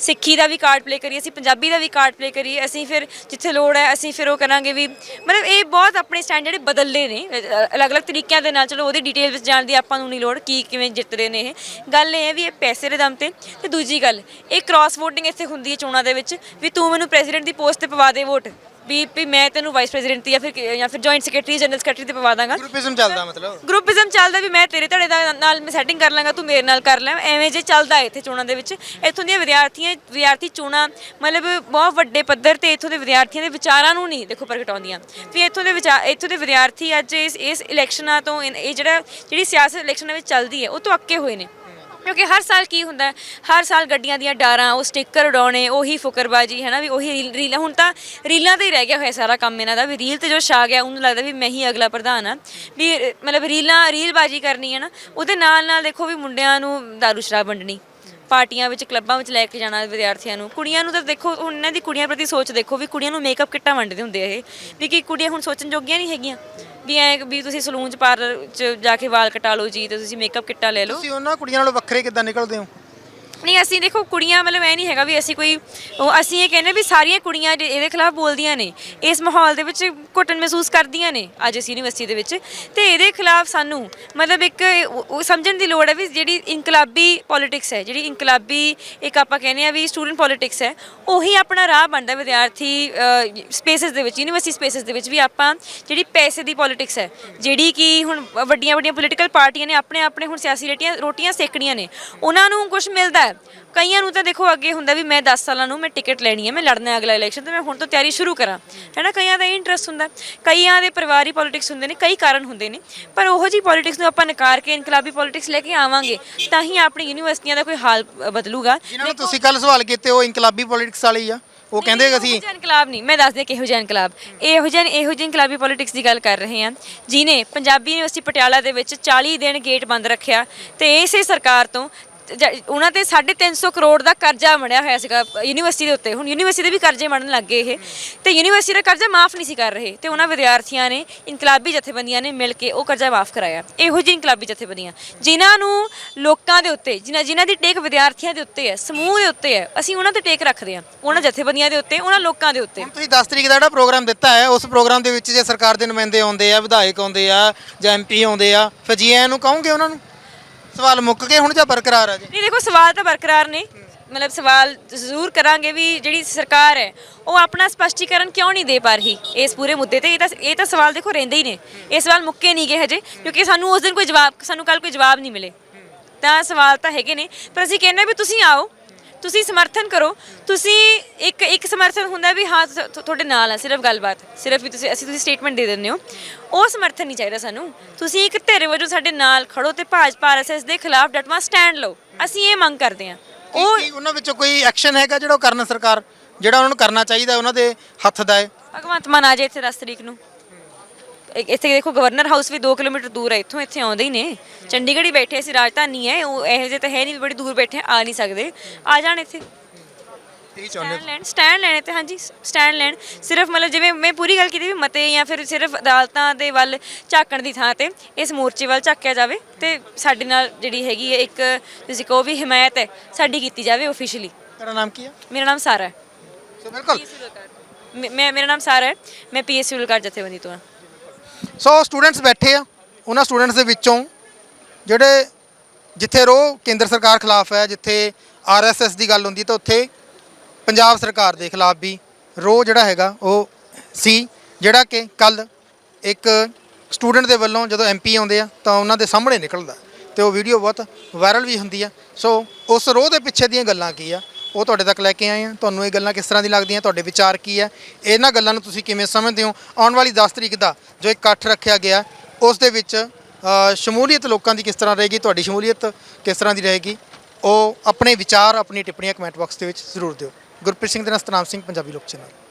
ਸਿੱਖੀ ਦਾ ਵੀ ਕਾਰਡ ਪਲੇ ਕਰੀਏ ਅਸੀਂ ਪੰਜਾਬੀ ਦਾ ਵੀ ਕਾਰਡ ਪਲੇ ਕਰੀਏ ਅਸੀਂ ਫਿਰ ਜਿੱਥੇ ਲੋੜ ਹੈ ਅਸੀਂ ਫਿਰ ਉਹ ਕਰਾਂਗੇ ਵੀ ਮਤਲਬ ਇਹ ਬਹੁਤ ਆਪਣੇ ਸਟੈਂਡ ਜਿਹੜੇ ਬਦਲਦੇ ਨੇ ਅ, ਅਲੱਗ-ਅਲੱਗ ਤਰੀਕਿਆਂ ਦੇ ਨਾਲ ਚਲੋ ਉਹਦੀ ਡਿਟੇਲ ਵਿੱਚ ਜਾਣ ਦੀ ਆਪਾਂ ਨੂੰ ਨਹੀਂ ਲੋੜ ਕੀ ਕਿਵੇਂ ਜਿੱਤਦੇ ਨੇ ਇਹ। ਗੱਲ ਇਹ ਹੈ ਵੀ ਇਹ ਪੈਸੇ ਦੇ ਦਮ ਤੇ ਤੇ ਦੂਜੀ ਗੱਲ ਇਹ ਕ੍ਰਾਸ ਵੋਟਿੰਗ ਇੱਥੇ ਹੁੰਦੀ ਹੈ ਚੋਣਾਂ ਦੇ ਵਿੱਚ ਵੀ ਤੂੰ ਮੈਨੂੰ ਪ੍ਰੈਜ਼ੀਡੈਂਟ ਦੀ ਪੋਸਟ ਤੇ ਪਵਾ ਦੇ ਵੋਟ। ਵੀ ਵੀ ਮੈਂ ਤੈਨੂੰ ਵਾਈਸ ਪ੍ਰੈਜ਼ੀਡੈਂਟ ਤੇ ਜਾਂ ਫਿਰ ਜਾਂ ਫਿਰ ਜੁਆਇੰਟ ਸੈਕਟਰੀ ਜਨਰਲ ਸੈਕਟਰੀ ਤੇ ਪਵਾ ਦਾਂਗਾ।
ਗਰੁੱਪਿਜ਼ਮ ਚੱਲਦਾ ਮਤਲਬ?
ਗਰੁੱਪਿਜ਼ਮ ਚੱਲਦਾ ਵੀ ਮੈਂ ਤੇਰੇ ਧੜੇ ਦਾ ਨਾਲ ਮੈਂ ਸੈਟਿੰਗ ਕਰ ਲਾਂਗਾ ਤੂੰ ਮੇਰੇ ਨਾਲ ਕਰ ਲੈ। ਐਵੇਂ ਜੇ ਚੱਲਦਾ ਹੈ ਇੱਥੇ ਚੋਣਾਂ ਦੇ ਵਿੱਚ। ਇੱਥੋਂ ਦੀਆਂ ਵਿਦਿਆਰਥੀਆਂ ਵਿਦਿਆਰਥੀ ਚੋਣਾਂ ਮਤਲਬ ਬਹੁਤ ਵੱਡੇ ਪੱਧਰ ਤੇ ਇੱਥੋਂ ਦੇ ਵਿਦਿਆਰਥੀਆਂ ਦੇ ਵਿਚਾਰਾਂ ਨੂੰ ਨਹੀਂ ਦੇਖੋ ਪ੍ਰਗਟਾਉਂਦੀਆਂ। ਵੀ ਇੱਥੋਂ ਦੇ ਵਿਚਾਰ ਇੱਥੋਂ ਦੇ ਵਿਦਿਆਰਥੀ ਅੱਜ ਇਸ ਇਸ ਇਲੈਕਸ਼ਨਾਂ ਤੋਂ ਇਹ ਜਿਹੜਾ ਜਿਹੜੀ ਸਿਆਸਤ ਇਲੈਕਸ਼ਨਾਂ ਵਿੱਚ ਚੱਲਦੀ ਹੈ ਉਹ ਤੋਂ ਅੱਕੇ ਹੋਏ ਨੇ। ਕਿਉਂਕਿ ਹਰ ਸਾਲ ਕੀ ਹੁੰਦਾ ਹੈ? ਹਰ ਸਾਲ ਗੱਡੀਆਂ ਦੀਆਂ ਡਾਰਾਂ ਉਹ ਸਟicker ਉਡਾਉਣੇ ਉਹੀ ਫੁਕਰਬਾਜੀ ਹੈ ਨਾ ਵੀ ਉਹੀ ਰੀਲ- ਰੀਲਾਂ ਹੁਣ ਤਾਂ ਰੀਲਾਂ ਤੇ ਹੀ ਰਹਿ ਗਿਆ ਹੋਇਆ ਸਾਰਾ ਕੰਮ ਇਹਨਾਂ ਦਾ ਵੀ ਰੀਲ ਤੇ ਜੋ ਛਾ ਗਿਆ ਉਹਨੂੰ ਲੱਗਦਾ ਵੀ ਮੈਂ ਹੀ ਅਗਲਾ ਪ੍ਰਧਾਨ ਆ ਵੀ ਅ, ਮਤਲਬ ਰੀਲਾਂ ਰੀਲਬਾਜੀ ਕਰਨੀ ਹੈ ਨਾ ਉਹਦੇ ਨਾਲ ਨਾਲ ਦੇਖੋ ਵੀ ਮੁੰਡਿਆਂ ਨੂੰ ਦਾਰੂ ਸ਼ਰਾਬ ਵੰਡਣੀ ਪਾਰਟੀਆਂ ਵਿੱਚ, ਕਲੱਬਾਂ ਵਿੱਚ ਲੈ ਕੇ ਜਾਣਾ ਵਿਦਿਆਰਥੀਆਂ ਨੂੰ। ਕੁੜੀਆਂ ਨੂੰ ਤਾਂ ਦੇਖੋ, ਹੁਣ ਇਹਨਾਂ ਦੀ ਕੁੜੀਆਂ ਪ੍ਰਤੀ ਸੋਚ ਦੇਖੋ ਵੀ ਕੁੜੀਆਂ ਨੂੰ ਮੇਕਅਪ ਕਿੱਟਾਂ ਵੰਡਦੇ ਹੁੰਦੇ ਆ ਇਹ। ਵੀ ਕੀ ਕੁੜੀਆਂ ਹੁਣ ਸੋਚਣ ਜੋਗੀਆਂ ਨਹੀਂ ਹੈਗੀਆਂ? ਵੀ ਐ ਵੀ ਤੁਸੀਂ ਸਲੂਨ ਚ ਪਾਰਲਰ ਚ ਜਾ ਕੇ ਵਾਲ ਕਟਾ ਲਓ ਜੀ ਤੇ ਤੁਸੀਂ ਮੇਕਅਪ ਕਿੱਟਾਂ ਲੈ ਲਓ।
ਤੁਸੀਂ ਉਹਨਾਂ ਕੁੜੀਆਂ ਨਾਲੋਂ ਵੱਖਰੇ ਕਿੱਦਾਂ ਨਿਕਲਦੇ ਹੋ?
ਨਹੀਂ, ਅਸੀਂ ਦੇਖੋ, ਕੁੜੀਆਂ ਮਤਲਬ ਐ ਨਹੀਂ ਹੈਗਾ ਵੀ ਅਸੀਂ ਕੋਈ ਉਹ ਅਸੀਂ ਇਹ ਕਹਿੰਦੇ ਵੀ ਸਾਰੀਆਂ ਕੁੜੀਆਂ ਜੇ ਇਹਦੇ ਖਿਲਾਫ ਬੋਲਦੀਆਂ ਨੇ, ਇਸ ਮਾਹੌਲ ਦੇ ਵਿੱਚ ਘੁੱਟਣ ਮਹਿਸੂਸ ਕਰਦੀਆਂ ਨੇ ਅੱਜ ਇਸ ਯੂਨੀਵਰਸਿਟੀ ਦੇ ਵਿੱਚ। ਤੇ ਇਹਦੇ ਖਿਲਾਫ ਸਾਨੂੰ ਮਤਲਬ ਇੱਕ ਉਹ- ਉਹ ਸਮਝਣ ਦੀ ਲੋੜ ਹੈ ਵੀ ਜਿਹੜੀ ਇਨਕਲਾਬੀ ਪੋਲਿਟਿਕਸ ਹੈ, ਜਿਹੜੀ ਇਨਕਲਾਬੀ ਇੱਕ ਆਪਾਂ ਕਹਿੰਦੇ ਆ ਵੀ ਸਟੂਡੈਂਟ ਪੋਲਿਟਿਕਸ ਹੈ, ਉਹੀ ਆਪਣਾ ਰਾਹ ਬਣਦਾ ਵਿਦਿਆਰਥੀ ਸਪੇਸਿਸ ਦੇ ਵਿੱਚ ਯੂਨੀਵਰਸਿਟੀ ਸਪੇਸਿਸ ਦੇ ਵਿੱਚ ਵੀ ਆਪਾਂ ਜਿਹੜੀ ਪੈਸੇ ਦੀ ਪੋਲਿਟਿਕਸ ਹੈ, ਜਿਹੜੀ ਕਿ ਹੁਣ ਵੱਡੀਆਂ ਵੱਡੀਆਂ ਪੋਲੀਟੀਕਲ ਪਾਰਟੀਆਂ ਨੇ ਆਪਣੇ ਆਪਣੇ ਹੁਣ ਸਿਆਸੀ ਰੋਟੀਆਂ ਰੋਟੀਆਂ ਸੇਕਣੀਆਂ ਨੇ, ਉਹਨਾਂ ਨੂੰ ਕੁਝ ਮਿਲਦਾ ਹੈ। ਕਈਆਂ ਨੂੰ ਤਾਂ ਦੇਖੋ ਅੱਗੇ ਹੁੰਦਾ ਵੀ ਮੈਂ 10 ਸਾਲਾਂ ਨੂੰ ਮੈਂ ਟਿਕਟ ਲੈਣੀ ਹੈ ਮੈਂ ਲੜਨਾ ਹੈ ਅਗਲਾ ਇਲੈਕਸ਼ਨ ਤੇ ਮੈਂ ਹੁਣ ਤੋਂ ਤਿਆਰੀ ਸ਼ੁਰੂ ਕਰਾਂ। ਹੈਨਾ ਕਈਆਂ ਦਾ ਇੰਟਰਸਟ ਹੁੰਦਾ। ਕਈਆਂ ਦੇ ਪਰਿਵਾਰੀ ਪੋਲਿਟਿਕਸ ਹੁੰਦੇ ਨੇ ਕਈ ਕਾਰਨ ਹੁੰਦੇ ਨੇ। ਪਰ ਉਹੋ ਜੀ ਪੋਲਿਟਿਕਸ ਨੂੰ ਆਪਾਂ ਨਕਾਰ ਕੇ ਇਨਕਲਾਬੀ ਪੋਲਿਟਿਕਸ ਲੈ ਕੇ ਆਵਾਂਗੇ ਤਾਂ ਹੀ ਆਪਣੀ ਯੂਨੀਵਰਸਿਟੀਆਂ ਦਾ ਕੋਈ ਹਾਲ ਬਦਲੂਗਾ।
ਜਿਨ੍ਹਾਂ ਨੂੰ ਤੁਸੀਂ ਕੱਲ ਸਵਾਲ ਕੀਤੇ ਉਹ ਇਨਕਲਾਬੀ ਪੋਲਿਟਿਕਸ ਵਾਲੇ ਹੀ ਆ। ਉਹ ਕਹਿੰਦੇ ਕਿ ਅਸੀਂ
ਇਹੋ ਇਨਕਲਾਬ ਨਹੀਂ। ਮੈਂ ਦੱਸਦੀ ਹਾਂ ਕਿਹੋ ਜਿਹਾ ਇਨਕਲਾਬ। ਇਹੋ ਜਿਹਾ ਇਹੋ ਜਿਹੀ ਇਨਕਲਾਬੀ ਪੋਲਿਟਿਕਸ ਦੀ ਗੱਲ ਕਰ ਰਹੇ ਹਾਂ। ਜਿਨੇ ਪੰਜਾਬੀ ਯੂਨੀਵਰਸਿਟੀ ਪਟਿਆਲਾ ਦੇ ਵਿੱਚ 40 ਦਿਨ ਗੇਟ ਬੰਦ ਰੱਖਿਆ ਤੇ ਇਸੇ ਸਰਕਾਰ ਤੋਂ ਜ- ਉਹਨਾਂ ਤੇ 350 ਕਰੋੜ ਦਾ ਕਰਜ਼ਾ ਬਣਿਆ ਹੋਇਆ ਸੀਗਾ ਯੂਨੀਵਰਸਿਟੀ ਦੇ ਉੱਤੇ। ਹੁਣ ਯੂਨੀਵਰਸਿਟੀ ਦੇ ਵੀ ਕਰਜ਼ੇ ਬਣਨ ਲੱਗ ਗਏ ਇਹ। ਤੇ ਯੂਨੀਵਰਸਿਟੀ ਦਾ ਕਰਜ਼ਾ ਮਾਫ ਨਹੀਂ ਸੀ ਕਰ ਰਹੇ। ਤੇ ਉਹਨਾਂ ਵਿਦਿਆਰਥੀਆਂ ਨੇ ਇਨਕਲਾਬੀ ਜਥੇਬੰਦੀਆਂ ਨੇ ਮਿਲ ਕੇ ਉਹ ਕਰਜ਼ਾ ਮਾਫ ਕਰਾਇਆ। ਇਹੋ ਜਿਹੀ ਇਨਕਲਾਬੀ ਜਥੇਬੰਦੀਆਂ ਜਿਨ੍ਹਾਂ ਨੂੰ ਲੋਕਾਂ ਦੇ ਉੱਤੇ, ਜਿਨ੍ਹਾਂ ਜਿਨ੍ਹਾਂ ਦੀ ਟੇਕ ਵਿਦਿਆਰਥੀਆਂ ਦੇ ਉੱਤੇ ਹੈ, ਸਮੂਹ ਦੇ ਉੱਤੇ ਹੈ, ਅਸੀਂ ਉਹਨਾਂ ਤੇ ਟੇਕ ਰੱਖਦੇ ਹਾਂ। ਉਹਨਾਂ ਜਥੇਬੰਦੀਆਂ ਦੇ ਉੱਤੇ, ਉਹਨਾਂ ਲੋਕਾਂ ਦੇ ਉੱਤੇ।
ਹੁਣ ਤੁਸੀਂ 10 ਤਰੀਕ ਦਾ ਜਿਹੜਾ ਪ੍ਰੋਗਰਾਮ ਦਿੱਤਾ ਹੈ, ਉਸ ਪ੍ਰੋਗਰਾਮ ਦੇ ਵਿੱਚ ਜੇ ਸਰਕਾਰ ਦੇ ਨੁਮਾਇੰਦੇ ਆਉਂਦੇ ਆ, ਵਿਧਾਇਕ ਆਉਂਦੇ ਆ ਜਾਂ ਐਮਪੀ ਆਉਂਦੇ ਆ, ਫਿਰ ਜੀ ਨੂੰ ਕਹੋਗੇ ਉਹਨਾਂ ਨੂੰ? ਸਵਾਲ ਮੁੱਕ ਗਏ ਹੁਣ ਜਾਂ ਬਰਕਰਾਰ ਆ ਜੀ?
ਨਹੀਂ, ਦੇਖੋ, ਸਵਾਲ ਤਾਂ ਬਰਕਰਾਰ ਨੇ। ਮਤਲਬ ਸਵਾਲ ਜ਼ਰੂਰ ਕਰਾਂਗੇ ਵੀ ਜਿਹੜੀ ਸਰਕਾਰ ਹੈ, ਉਹ ਆਪਣਾ ਸਪਸ਼ਟੀਕਰਨ ਕਿਉਂ ਨਹੀਂ ਦੇ ਪਾ ਰਹੀ ਇਸ ਪੂਰੇ ਮੁੱਦੇ ਤੇ? ਇਹ ਤਾਂ ਇਹ ਤਾਂ ਸਵਾਲ ਦੇਖੋ, ਰਹਿੰਦੇ ਹੀ ਨੇ। ਇਹ ਸਵਾਲ ਮੁੱਕੇ ਨਹੀਂ ਗਏ ਹਜੇ, ਕਿਉਂਕਿ ਸਾਨੂੰ ਉਸ ਦਿਨ ਕੋਈ ਜਵਾਬ, ਸਾਨੂੰ ਕੱਲ ਕੋਈ ਜਵਾਬ ਨਹੀਂ ਮਿਲੇ। ਤਾਂ ਸਵਾਲ ਤਾਂ ਹੈਗੇ ਨੇ। ਪਰ ਅਸੀਂ ਕਹਿੰਦੇ ਵੀ ਤੁਸੀਂ ਆਓ ਤੁਸੀਂ ਸਮਰਥਨ ਕਰੋ। ਤੁਸੀਂ ਇੱਕ ਇੱਕ ਸਮਰਥਨ ਹੁੰਦਾ ਵੀ ਹਾਂ ਤੁ- ਤੁ- ਤੁਹਾਡੇ ਨਾਲ ਹੈ ਸਿਰਫ ਗੱਲਬਾਤ। ਸਿਰਫ ਵੀ ਤੁਸੀਂ ਅਸੀਂ ਤੁਸੀਂ ਸਟੇਟਮੈਂਟ ਦੇ ਦਿੰਦੇ ਹੋ। ਉਹ ਸਮਰਥਨ ਨਹੀਂ ਚਾਹੀਦਾ ਸਾਨੂੰ। ਤੁਸੀਂ ਇੱਕ ਧਿਰ ਵਜੋਂ ਸਾਡੇ ਨਾਲ ਖੜੋ ਤੇ ਭਾਜਪਾ ਆਰਐਸਐਸ ਦੇ ਖਿਲਾਫ ਡਟਵਾ ਸਟੈਂਡ ਲਓ। ਅਸੀਂ ਇਹ ਮੰਗ ਕਰਦੇ ਹਾਂ।
ਉਹ
ਉਹ
ਉਹਨਾਂ ਵਿੱਚੋਂ ਕੋਈ ਐਕਸ਼ਨ ਹੈਗਾ ਜਿਹੜਾ ਉਹ ਕਰਨ ਸਰਕਾਰ? ਜਿਹੜਾ ਉਹਨਾਂ ਨੂੰ ਕਰਨਾ ਚਾਹੀਦਾ ਉਹਨਾਂ ਦੇ ਹੱਥ ਦਾ ਹੈ?
ਭਗਵੰਤ ਮਾਨ ਆ ਜਾਏ ਇੱਥੇ 10 ਤਰੀਕ ਨੂੰ। ਇੱਕ ਇੱਥੇ ਦੇਖੋ ਗਵਰਨਰ ਹਾਊਸ ਵੀ 2 ਕਿਲੋਮੀਟਰ ਦੂਰ ਹੈ ਇੱਥੋਂ ਇੱਥੇ ਆਉਂਦੇ ਹੀ ਨੇ। ਚੰਡੀਗੜ੍ਹ ਹੀ ਬੈਠੇ ਸੀ ਰਾਜਧਾਨੀ ਹੈ ਉਹ ਇਹੋ ਜਿਹੇ ਤਾਂ ਹੈ ਨਹੀਂ ਵੀ ਬੜੀ ਦੂਰ ਬੈਠੇ ਆ ਨਹੀਂ ਸਕਦੇ। ਆ ਜਾਣ ਇੱਥੇ।
ਇਹ ਚਾਹੁੰਦੇ
ਸਟੈਂਡ ਲੈਣ ਸਟੈਂਡ ਲੈਣੇ ਤੇ ਹਾਂਜੀ ਸਟੈਂਡ ਲੈਣ। ਸਿਰਫ ਮਤਲਬ ਜਿਵੇਂ ਮੈਂ ਪੂਰੀ ਗੱਲ ਕੀਤੀ ਵੀ ਮਤੇ ਜਾਂ ਫਿਰ ਸਿਰਫ ਅਦਾਲਤਾਂ ਦੇ ਵੱਲ ਝਾਕਣ ਦੀ ਥਾਂ ਤੇ ਇਸ ਮੋਰਚੇ ਵੱਲ ਝਾਕਿਆ ਜਾਵੇ ਤੇ ਸਾਡੇ ਨਾਲ ਜਿਹੜੀ ਹੈਗੀ ਹੈ ਇੱਕ ਤੁਸੀਂ ਕਹੋ ਵੀ ਹਮਾਇਤ ਹੈ ਸਾਡੀ ਕੀਤੀ ਜਾਵੇ ਆਫੀਸ਼ੀਅਲੀ
ਤੇਰਾ ਨਾਮ ਕੀ ਹੈ?
ਮੇਰਾ ਨਾਮ ਸਾਰਾ ਹੈ।
ਸੋ ਬਿਲਕੁਲ।
ਮੈਂ ਮੈਂ- ਮੇਰਾ ਨਾਮ ਸਾਰਾ ਹੈ। ਮੈਂ ਪੀਐਸਯੂ ਲਕਾਰ ਜਥੇਬੰਦੀ ਤੋਂ ਹਾਂ।
ਸੋ ਸਟੂਡੈਂਟਸ ਬੈਠੇ ਆ, ਉਹਨਾਂ ਸਟੂਡੈਂਟਸ ਦੇ ਵਿੱਚੋਂ ਜਿਹੜੇ ਜਿੱਥੇ ਰੋ ਕੇਂਦਰ ਸਰਕਾਰ ਖਿਲਾਫ ਹੈ, ਜਿੱਥੇ ਆਰਐਸਐਸ ਦੀ ਗੱਲ ਹੁੰਦੀ ਤਾਂ ਉੱਥੇ ਪੰਜਾਬ ਸਰਕਾਰ ਦੇ ਖਿਲਾਫ ਵੀ ਰੋ ਜਿਹੜਾ ਹੈਗਾ, ਉਹ ਸੀ। ਜਿਹੜਾ ਕਿ ਕੱਲ ਇੱਕ ਸਟੂਡੈਂਟ ਦੇ ਵੱਲੋਂ ਜਦੋਂ ਐਮਪੀ ਆਉਂਦੇ ਆ, ਤਾਂ ਉਹਨਾਂ ਦੇ ਸਾਹਮਣੇ ਨਿਕਲਦਾ। ਤੇ ਉਹ ਵੀਡੀਓ ਬਹੁਤ ਵਾਇਰਲ ਵੀ ਹੁੰਦੀ ਆ। ਸੋ ਉਸ ਰੋਹ ਦੇ ਪਿੱਛੇ ਦੀਆਂ ਗੱਲਾਂ ਕੀ ਆ? ਉਹ ਤੁਹਾਡੇ ਤੱਕ ਲੈ ਕੇ ਆਏ ਆ। ਤੁਹਾਨੂੰ ਇਹ ਗੱਲਾਂ ਕਿਸ ਤਰ੍ਹਾਂ ਦੀ ਲੱਗਦੀਆਂ, ਤੁਹਾਡੇ ਵਿਚਾਰ ਕੀ ਹੈ ਇਹਨਾਂ ਗੱਲਾਂ ਨੂੰ ਤੁਸੀਂ ਕਿਵੇਂ ਸਮਝਦੇ ਹੋ? ਆਉਣ ਵਾਲੀ 10 ਤਰੀਕ ਦਾ ਜੋ ਇੱਕ ਇਕੱਠ ਰੱਖਿਆ ਗਿਆ, ਉਸ ਦੇ ਵਿੱਚ ਸ਼ਮੂਲੀਅਤ ਲੋਕਾਂ ਦੀ ਕਿਸ ਤਰ੍ਹਾਂ ਰਹੇਗੀ? ਤੁਹਾਡੀ ਸ਼ਮੂਲੀਅਤ ਕਿਸ ਤਰ੍ਹਾਂ ਦੀ ਰਹੇਗੀ? ਉਹ ਆਪਣੇ ਵਿਚਾਰ ਆਪਣੀ ਟਿੱਪਣੀਆਂ ਕਮੈਂਟ ਬਾਕਸ ਦੇ ਵਿੱਚ ਜ਼ਰੂਰ ਦਿਓ। ਗੁਰਪ੍ਰੀਤ ਸਿੰਘ ਦੇ ਨਾਲ ਸਤਨਾਮ ਸਿੰਘ, ਪੰਜਾਬੀ ਲੋਕ ਚੈਨਲ।